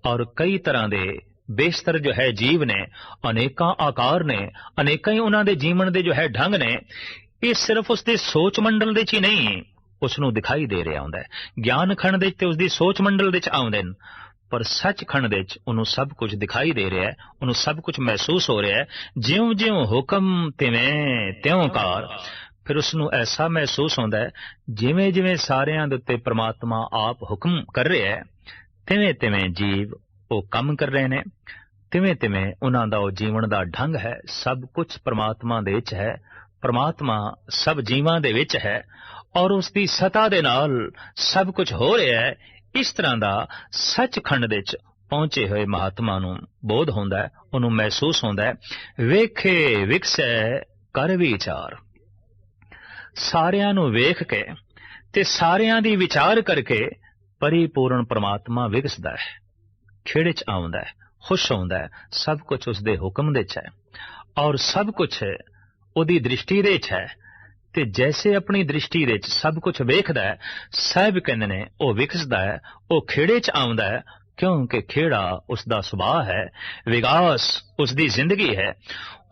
ਔਰ ਕਈ ਤਰ੍ਹਾਂ ਦੇ ਬੇਸ਼ਤਰ ਜੋ ਹੈ ਜੀਵ ਨੇ, ਅਨੇਕਾਂ ਆਕਾਰ ਨੇ, ਅਨੇਕਾਂ ਹੀ ਉਹਨਾਂ ਦੇ ਜੀਵਨ ਦੇ ਜੋ ਹੈ ਢੰਗ ਨੇ, ਇਹ ਸਿਰਫ ਉਸ ਦੇ ਸੋਚ ਮੰਡਲ ਦੇ ਚ ਹੀ ਨਹੀਂ ਉਸ ਨੂੰ ਦਿਖਾਈ ਦੇ ਰਿਹਾ ਹੁੰਦਾ ਹੈ। ਗਿਆਨ ਖੰਡ ਦੇ ਤੇ ਉਸ ਦੀ ਸੋਚ ਮੰਡਲ ਦੇ ਚ ਆਉਂਦੇ ਨੇ ਪਰ ਸੱਚ ਖੰਡ ਦੇ ਚ ਉਹਨੂੰ ਸਭ ਕੁਝ ਦਿਖਾਈ ਦੇ ਰਿਹਾ ਹੈ, ਉਹਨੂੰ ਸਭ ਕੁਝ ਮਹਿਸੂਸ ਹੋ ਰਿਹਾ ਹੈ। ਜਿਉਂ ਜਿਉਂ ਹੁਕਮ ਤਿਵੇਂ, ਤਿਉਂ ਕਾਰ, ਫਿਰ ਉਸ ਨੂੰ ਐਸਾ ਮਹਿਸੂਸ ਹੁੰਦਾ ਹੈ ਜਿਵੇਂ ਜਿਵੇਂ ਸਾਰਿਆਂ ਦੇ ਉੱਤੇ ਪ੍ਰਮਾਤਮਾ ਆਪ ਹੁਕਮ ਕਰ ਰਿਹਾ ਹੈ ਤਿਵੇਂ ਤਿਵੇਂ ਜੀਵ ਉਹ ਕੰਮ ਕਰ ਰਹੇ ਨੇ ਤਿਵੇਂ ਤਿਵੇਂ ਉਹਨਾਂ ਦਾ ਉਹ ਜੀਵਨ ਦਾ ਢੰਗ ਹੈ, ਸਭ ਕੁਝ ਪ੍ਰਮਾਤਮਾ ਦੇ ਵਿੱਚ ਹੈ, ਪ੍ਰਮਾਤਮਾ ਸਭ ਜੀਵਾਂ ਦੇ ਵਿੱਚ ਹੈ ਔਰ ਉਸ ਦੀ ਸਤਾ ਦੇ ਨਾਲ ਸਭ ਕੁਝ ਹੋ ਰਿਹਾ ਹੈ, ਇਸ ਤਰ੍ਹਾਂ ਦਾ ਸੱਚਖੰਡ ਦੇ ਵਿੱਚ ਪਹੁੰਚੇ ਹੋਏ ਮਹਾਤਮਾ ਨੂੰ ਬੋਧ ਹੁੰਦਾ ਹੈ, ਉਹਨੂੰ ਮਹਿਸੂਸ ਹੁੰਦਾ ਹੈ, ਵੇਖੇ ਵਿਕਸੈ ਕਰ ਵਿਚਾਰ। ਸਾਰਿਆਂ ਨੂੰ ਵੇਖ ਕੇ ਤੇ ਸਾਰਿਆਂ ਦੀ ਵਿਚਾਰ ਕਰਕੇ ਪਰਿਪੂਰਨ ਪ੍ਰਮਾਤਮਾ ਵਿਕਸਦਾ ਹੈ, ਖੇੜੇ ਚ ਆਉਂਦਾ ਹੈ, ਖੁਸ਼ ਹੁੰਦਾ ਹੈ, ਸਭ ਕੁਝ ਉਸ ਦੇ ਹੁਕਮ ਦੇ ਚ ਹੈ। ਔਰ ਸਭ ਕੁਝ ਉਹਦੀ ਦ੍ਰਿਸ਼ਟੀ ਦੇ ਚ ਹੈ ਤੇ ਜੈਸੇ ਆਪਣੀ ਦ੍ਰਿਸ਼ਟੀ ਦੇ ਚ ਸਭ ਕੁਝ ਵੇਖਦਾ ਹੈ ਸਭ ਕਹਿੰਦੇ ਨੇ, ਉਹ ਵਿਕਸਦਾ ਹੈ, ਉਹ ਖੇੜੇ ਚ ਆਉਂਦਾ ਹੈ, ਕਿਉਂਕਿ ਖੇੜਾ ਉਸ ਦਾ ਸੁਭਾਅ ਹੈ, ਵਿਕਾਸ ਉਸ ਦੀ ਜ਼ਿੰਦਗੀ ਹੈ।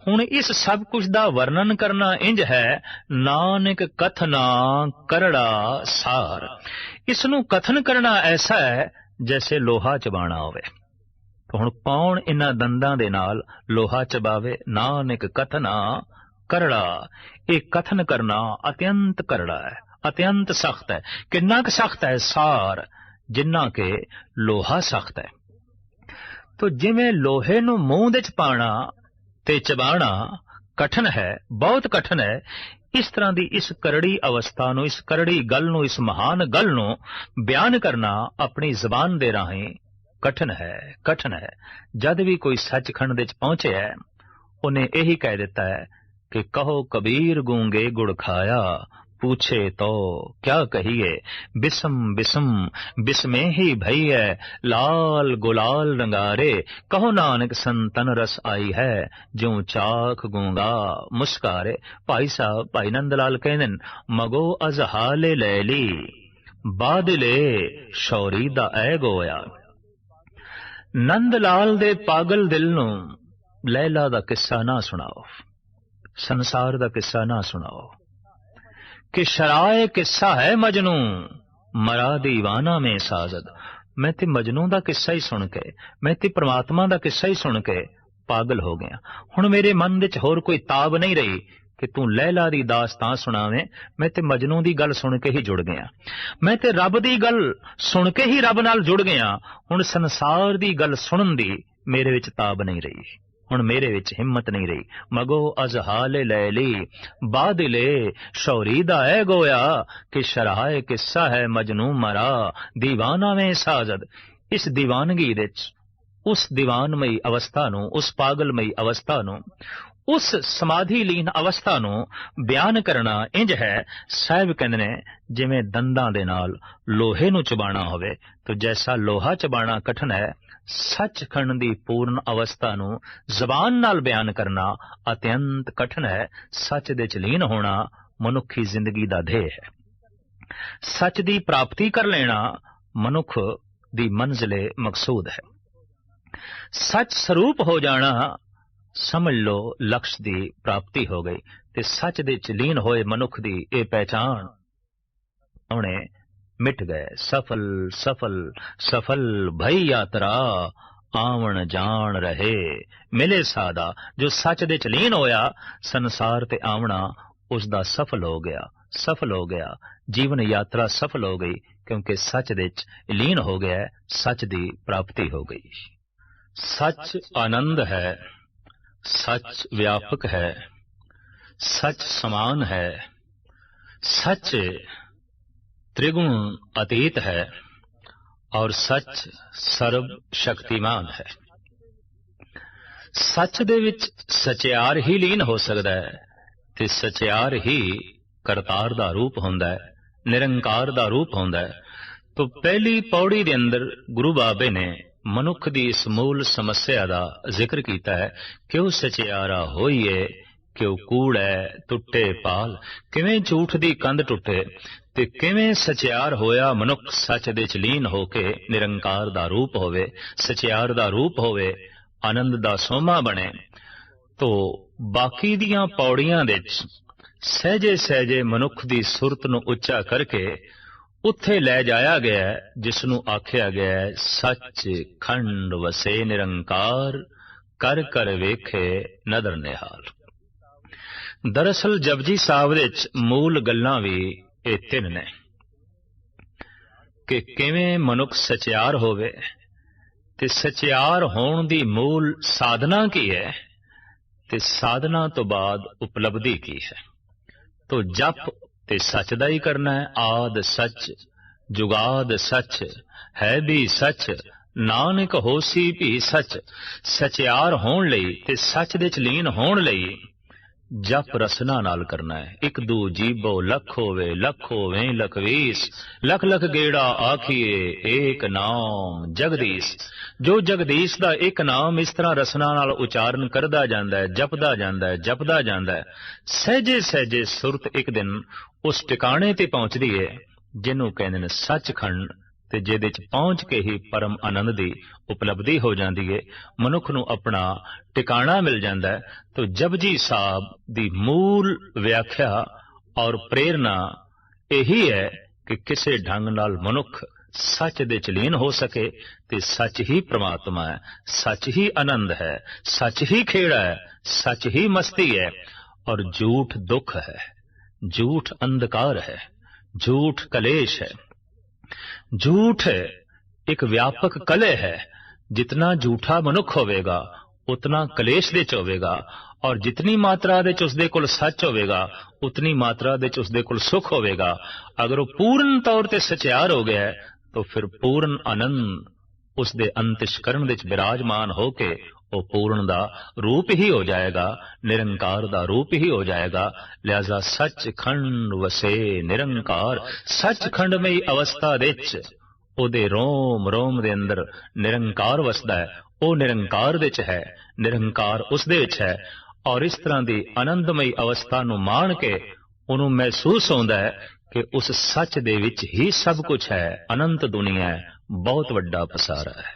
ਹੁਣ ਇਸ ਸਭ ਕੁਝ ਦਾ ਵਰਣਨ ਕਰਨਾ ਇੰਜ ਹੈ, ਨਾਨਕ ਕਥਨਾ ਕਰੜਾ ਸਾਰ। ਇਸ ਨੂੰ ਕਥਨ ਕਰਨਾ ਐਸਾ ਹੈ, ਜੈਸੇ ਲੋਹਾ ਚਬਾਣਾ ਹੋਵੇ। ਹੁਣ ਕੌਣ ਇਹਨਾਂ ਦੰਦਾਂ ਦੇ ਨਾਲ ਲੋਹਾ ਚਬਾਵੇ? ਨਾਨਕ ਕਥਨਾ ਕਰੜਾ। ਇਹ ਕਥਨ ਕਰਨਾ ਅਤਿਅੰਤ ਕਰੜਾ ਹੈ, ਅਤਿਅੰਤ ਸਖਤ ਹੈ। ਕਿੰਨਾ ਕੁ ਸਖਤ ਹੈ ਸਾਰ, ਜਿੰਨਾ ਕਿ ਲੋਹਾ ਸਖਤ ਹੈ। ਤੋ ਜਿਵੇਂ ਲੋਹੇ ਨੂੰ ਮੂੰਹ ਦੇ ਚ ਪਾਣਾ ਤੇ ਚਬਾਣਾ ਕਠਨ ਹੈ, ਬਹੁਤ ਕਠਨ ਹੈ, ਇਸ ਤਰ੍ਹਾਂ ਦੀ ਇਸ ਕਰੜੀ ਅਵਸਥਾ ਨੂੰ, ਇਸ ਕਰੜੀ ਗੱਲ ਨੂੰ, ਇਸ ਮਹਾਨ ਗੱਲ ਨੂੰ ਬਿਆਨ ਕਰਨਾ ਆਪਣੀ ਜ਼ਬਾਨ ਦੇ ਰਾਹੀਂ ਕਠਨ ਹੈ ਕਠਨ ਹੈ। ਜਦ ਵੀ ਕੋਈ ਸੱਚਖੰਡ ਦੇ ਚ ਪਹੁੰਚਿਆ, ਉਹਨੇ ਇਹੀ ਕਹਿ ਦਿੱਤਾ ਹੈ ਕਿ ਕਹੋ ਕਬੀਰ ਗੂੰਗੇ ਗੁੜ ਖਾਇਆ पूछे तो क्या कहिए बिसम बिसम बिस्मे ही भैया लाल गुलाल रंगारे कहो नानक संतन रस आई है जो चाख गूंगा मुस्कारे भाई साहब भाई नंदलाल कहने मगो अजहाले लैली बादले शौरी दा ऐ गोया ਨੰਦ ਲਾਲ ਦੇ ਪਾਗਲ ਦਿਲ ਨੂੰ ਲੈਲਾ ਦਾ ਕਿੱਸਾ ਨਾ ਸੁਣਾਓ ਸੰਸਾਰ ਦਾ ਕਿੱਸਾ ਨਾ ਸੁਣਾਓ। ਕਿ ਸ਼ਰਾਏ ਕਿੱਸਾ ਹੈ ਮਜਨੂ, ਮਰਾ ਦੀਵਾਨਾ ਮੇ ਸਾਜ਼ਦ। ਮੈਂ ਤੇ ਮਜਨੂ ਦਾ ਕਿੱਸਾ ਹੀ ਸੁਣ ਕੇ, ਮੈਂ ਤੇ ਪ੍ਰਮਾਤਮਾ ਦਾ ਕਿੱਸਾ ਹੀ ਸੁਣ ਕੇ ਪਾਗਲ ਹੋ ਗਿਆ। ਹੁਣ ਮੇਰੇ ਮਨ ਵਿੱਚ ਹੋਰ ਕੋਈ ਤਾਬ ਨਹੀਂ ਰਹੀ ਕਿ ਤੂੰ ਲੈਲਾ ਦੀ ਦਾਸਤਾਨ ਸੁਣਾਵੇਂ, ਮੈਂ ਤੇ ਮਜਨੂ ਦੀ ਗੱਲ ਸੁਣ ਕੇ ਹੀ ਜੁੜ ਗਿਆ। ਮੈਂ ਤੇ ਰੱਬ ਦੀ ਗੱਲ ਸੁਣ ਕੇ ਹੀ ਰੱਬ ਨਾਲ ਜੁੜ ਗਿਆ। ਹੁਣ ਸੰਸਾਰ ਦੀ ਗੱਲ ਸੁਣਨ ਦੀ ਮੇਰੇ ਵਿੱਚ ਤਾਬ ਨਹੀਂ ਰਹੀ। ਹੁਣ ਮੇਰੇ ਵਿੱਚ ਹਿੰਮਤ ਨਹੀਂ ਰਹੀ। ਮਗੋ ਅਜ਼ਹਾਲ ਲੈਲੀ, ਬਾਦਲੇ ਸ਼ੌਰੀਦਾ ਹੈ ਗੋਇਆ ਕਿ ਸ਼ਰਾਏ ਕਿੱਸਾ ਹੈ ਮਜਨੂ ਮਰਾ دیਵਾਨਾ ਵੇ ਸਾਜ਼ਦ। ਇਸ دیਵਾਨਗੀ ਵਿੱਚ, ਉਸ دیਵਾਨਮਈ ਅਵਸਥਾ ਨੂੰ, ਉਸ ਪਾਗਲਮਈ ਅਵਸਥਾ ਨੂੰ, ਉਸ ਸਮਾਧੀ ਲੀਨ ਅਵਸਥਾ ਨੂੰ ਬਿਆਨ ਕਰਨਾ ਇੰਜ ਹੈ, ਸਾਹਿਬ ਕਹਿੰਦੇ ਨੇ, ਜਿਵੇਂ ਦੰਦਾਂ ਦੇ ਨਾਲ ਲੋਹੇ ਨੂੰ ਚਬਾਣਾ ਹੋਵੇ, ਤਾਂ ਜੈਸਾ ਲੋਹਾ ਚਬਾਣਾ ਕਠਨ ਹੈ ਸੱਚਖੰਡ ਦੀ ਪੂਰਨ ਅਵਸਥਾ ਨੂੰ ਜ਼ਬਾਨ ਨਾਲ ਬਿਆਨ ਕਰਨਾ ਅਤਿਅੰਤ ਕਠਿਨ ਹੈ। ਸੱਚ ਦੇ ਚ ਹੋਣਾ ਮਨੁੱਖੀ ਜ਼ਿੰਦਗੀ ਦਾ ਧੇ ਹੈ। ਸੱਚ ਦੀ ਪ੍ਰਾਪਤੀ ਕਰ ਲੈਣਾ ਮਨੁੱਖ ਦੀ ਮੰਜ਼ਲੇ ਮਕਸੂਦ ਹੈ। ਸੱਚ ਸਰੂਪ ਹੋ ਜਾਣਾ ਸਮਝ ਲਓ ਲਕਸ਼ ਦੀ ਪ੍ਰਾਪਤੀ ਹੋ ਗਈ ਤੇ ਸੱਚ ਦੇ ਚ ਲੀਨ ਹੋਏ ਮਨੁੱਖ ਦੀ ਇਹ ਪਹਿਚਾਣ ਉਹਨੇ ਮਿਟ ਗਏ। ਸਫਲ ਸਫਲ ਸਫਲ ਭਈ ਯਾਤਰਾ, ਆਵਣ ਜਾਣ ਰਹੇ। ਮਿਲੇ ਸਾਦਾ, ਜੋ ਸੱਚ ਦੇ ਚ ਲੀਨ ਹੋਇਆ, ਸੰਸਾਰ ਤੇ ਆਵਣਾ ਉਸ ਦਾ ਸਫਲ ਹੋ ਗਿਆ, ਸਫਲ ਹੋ ਗਿਆ। ਜੀਵਨ ਯਾਤਰਾ ਸਫਲ ਹੋ ਗਈ, ਕਿਉਂਕਿ ਸੱਚ ਦੇ ਚ ਲੀਨ ਹੋ ਗਿਆ, ਸੱਚ ਦੀ ਪ੍ਰਾਪਤੀ ਹੋ ਗਈ। ਸੱਚ ਆਨੰਦ ਹੈ, ਸੱਚ ਵਿਆਪਕ ਹੈ, ਸੱਚ ਸਮਾਨ ਹੈ, ਸੱਚ त्रिगुण अतीत है और ਸੱਚ ਸਰਬ ਸ਼ਕਤੀਮਾਨ ਹੈ ਸੱਚ ਦੇ ਵਿੱਚ ਸਚਿਆਰ ਹੀ ਲੀਨ ਹੋ ਸਕਦਾ ਹੈ ਤੇ ਸਚਿਆਰ ਹੀ ਕਰਤਾਰ ਦਾ ਰੂਪ ਹੁੰਦਾ ਹੈ ਨਿਰੰਕਾਰ ਦਾ ਰੂਪ ਹੁੰਦਾ ਹੈ ਤੋਂ ਪਹਿਲੀ ਪੌੜੀ ਦੇ ਅੰਦਰ ਗੁਰੂ ਬਾਬੇ ਨੇ ਮਨੁੱਖ ਦੀ ਇਸ ਮੂਲ ਸਮੱਸਿਆ ਦਾ ਜ਼ਿਕਰ ਕੀਤਾ ਹੈ ਕਿ ਉਹ ਸਚਿਆਰਾ ਹੋਈਏ ਕਿ ਉਹ ਕੂੜ ਹੈ ਟੁੱਟੇ ਪਾਲ ਕਿਵੇਂ ਝੂਠ ਦੀ ਕੰਧ ਟੁੱਟੇ ਤੇ ਕਿਵੇਂ ਸਚਿਆਰ ਹੋਇਆ ਮਨੁੱਖ ਸੱਚ ਦੇ ਚ ਲੀਨ ਹੋ ਕੇ ਨਿਰੰਕਾਰ ਦਾ ਰੂਪ ਹੋਵੇ, ਸਚਿਆਰ ਦਾ ਰੂਪ ਹੋਵੇ, ਆਨੰਦ ਦਾ ਸੋਮਾ ਬਣੇ? ਤੋ ਬਾਕੀ ਦੀਆਂ ਪੌੜੀਆਂ ਦੇ ਵਿੱਚ ਸਹਜੇ ਸਹਜੇ ਮਨੁੱਖ ਦੀ ਸੁਰਤ ਨੂੰ ਉੱਚਾ ਕਰਕੇ ਉੱਥੇ ਲੈ ਜਾਇਆ ਗਿਆ ਜਿਸ ਨੂੰ ਆਖਿਆ ਗਿਆ, ਸੱਚ ਖੰਡ ਵਸੇ ਨਿਰੰਕਾਰ, ਕਰ ਕਰ ਵੇਖੇ ਨਦਰ ਨਿਹਾਲ। ਦਰਅਸਲ ਜਪਜੀ ਸਾਹਿਬ ਦੇ ਵਿੱਚ ਮੂਲ ਗੱਲਾਂ ਵੀ ਇਹ ਤਿੰਨ ਨੇ। ਕਿ ਕਿਵੇਂ ਮਨੁੱਖ ਸਚਿਆਰ ਹੋਵੇ ਤੇ ਸਚਿਆਰ ਹੋਣ ਦੀ ਮੂਲ ਸਾਧਨਾ ਕੀ ਹੈ ਤੇ ਸਾਧਨਾ ਤੋਂ ਬਾਅਦ ਉਪਲਬਧੀ ਕੀ ਹੈ? ਤੋ ਜਪ ਤੇ ਸੱਚ ਦਾ ਹੀ ਕਰਨਾ ਹੈ, ਆਦ ਸੱਚ, ਜੁਗਾਦ ਸੱਚ, ਹੈ ਵੀ ਸੱਚ, ਨਾਨਕ ਹੋਸੀ ਵੀ ਸੱਚ। ਸਚਿਆਰ ਹੋਣ ਲਈ ਤੇ ਸੱਚ ਦੇ ਚ ਲੀਨ ਹੋਣ ਲਈ ਜਪ ਰਸਨਾ ਨਾਲ ਕਰਨਾ ਹੈ। ਇੱਕ ਦੂ ਜੀਬੋ ਲੱਖ ਹੋਵੇ ਲੱਖ ਹੋਵੇ ਲਖਵੀਸ ਲੱਖ ਲੱਖ ਗੇੜਾ ਆਖੀਏ, ਏਕ ਨਾਮ ਜਗਦੀਸ਼। ਜੋ ਜਗਦੀਸ਼ ਦਾ ਇੱਕ ਨਾਮ ਇਸ ਤਰ੍ਹਾਂ ਰਸਨਾ ਨਾਲ ਉਚਾਰਨ ਕਰਦਾ ਜਾਂਦਾ ਹੈ, ਜਪਦਾ ਜਾਂਦਾ ਹੈ, ਜਪਦਾ ਜਾਂਦਾ ਹੈ। ਸਹਜੇ ਸਹਜੇ ਸੁਰਤ ਇੱਕ ਦਿਨ ਉਸ ਟਿਕਾਣੇ ਤੇ ਪਹੁੰਚਦੀ ਹੈ, ਜਿਹਨੂੰ ਕਹਿੰਦੇ ਨੇ ਸੱਚਖੰਡ। ਤੇ ਜਿਹਦੇ ਚ ਪਹੁੰਚ ਕੇ ਹੀ ਪਰਮ ਆਨੰਦ ਦੀ ਉਪਲਬਧੀ ਹੋ ਜਾਂਦੀ ਹੈ ਮਨੁੱਖ ਨੂੰ ਆਪਣਾ ਟਿਕਾਣਾ ਮਿਲ ਜਾਂਦਾ ਹੈ ਤੋ ਜਪਜੀ ਸਾਹਿਬ ਦੀ ਮੂਲ ਵਿਆਖਿਆ ਔਰ ਪ੍ਰੇਰਣਾ ਇਹੀ ਹੈ ਕਿ ਕਿਸੇ ਢੰਗ ਨਾਲ ਮਨੁੱਖ ਸੱਚ ਦੇ ਚਲੀਨ ਹੋ ਸਕੇ ਤੇ ਸੱਚ ਹੀ ਪ੍ਰਮਾਤਮਾ ਹੈ ਸੱਚ ਹੀ ਆਨੰਦ ਹੈ, ਸੱਚ ਹੀ ਖੇੜਾ ਹੈ ਸੱਚ ਹੀ ਮਸਤੀ ਹੈ ਔਰ ਝੂਠ ਦੁੱਖ ਹੈ, ਝੂਠ ਅੰਧਕਾਰ ਹੈ, ਝੂਠ ਕਲੇਸ਼ ਹੈ। ਝੂਠ ਇੱਕ ਵਿਆਪਕ ਕਲੇ ਹੈ ਜਿਤਨਾ ਝੂਠਾ ਮਨੁੱਖ ਹੋਵੇਗਾ ਉਤਨਾ ਕਲੇਸ਼ ਦੇ ਚ ਹੋਵੇਗਾ ਔਰ ਜਿਤਨੀ ਮਾਤਰਾ ਦੇ ਚ ਉਸਦੇ ਕੋਲ ਸੱਚ ਹੋਵੇਗਾ ਉਤਨੀ ਮਾਤਰਾ ਵਿੱਚ ਉਸਦੇ ਕੋਲ ਸੁਖ ਹੋਵੇਗਾ ਅਗਰ ਉਹ ਪੂਰਨ ਤੌਰ ਤੇ ਸਚਿਆਰ ਹੋ ਗਿਆ ਤਾਂ ਫਿਰ ਪੂਰਨ ਆਨੰਦ ਉਸਦੇ ਅੰਤਿਸ਼ਕਰਨ ਵਿੱਚ ਬਿਰਾਜਮਾਨ ਹੋ ਕੇ ਉਹ ਪੂਰਨ ਦਾ ਰੂਪ ਹੀ ਹੋ ਜਾਏਗਾ, ਨਿਰੰਕਾਰ ਦਾ ਰੂਪ ਹੀ ਹੋ ਜਾਏਗਾ। ਲਿਆਜ਼ਾ ਸੱਚਖੰਡ ਵਸੇ ਨਿਰੰਕਾਰ ਸੱਚਖੰਡਮਈ ਅਵਸਥਾ ਦੇ ਵਿੱਚ ਉਹਦੇ ਰੋਮ ਰੋਮ ਦੇ ਅੰਦਰ ਨਿਰੰਕਾਰ ਵਸਦਾ ਹੈ। ਉਹ ਨਿਰੰਕਾਰ ਵਿੱਚ ਹੈ, ਨਿਰੰਕਾਰ ਉਸ ਦੇ ਵਿੱਚ ਹੈ। ਔਰ ਇਸ ਤਰ੍ਹਾਂ ਦੀ ਆਨੰਦਮਈ ਅਵਸਥਾ ਨੂੰ ਮਾਣ ਕੇ ਉਹਨੂੰ ਮਹਿਸੂਸ ਹੁੰਦਾ ਹੈ ਕਿ ਉਸ ਸੱਚ ਦੇ ਵਿੱਚ ਹੀ ਸਭ ਕੁਝ ਹੈ, ਅਨੰਤ ਦੁਨੀਆ ਹੈ, ਬਹੁਤ ਵੱਡਾ ਪਸਾਰਾ ਹੈ।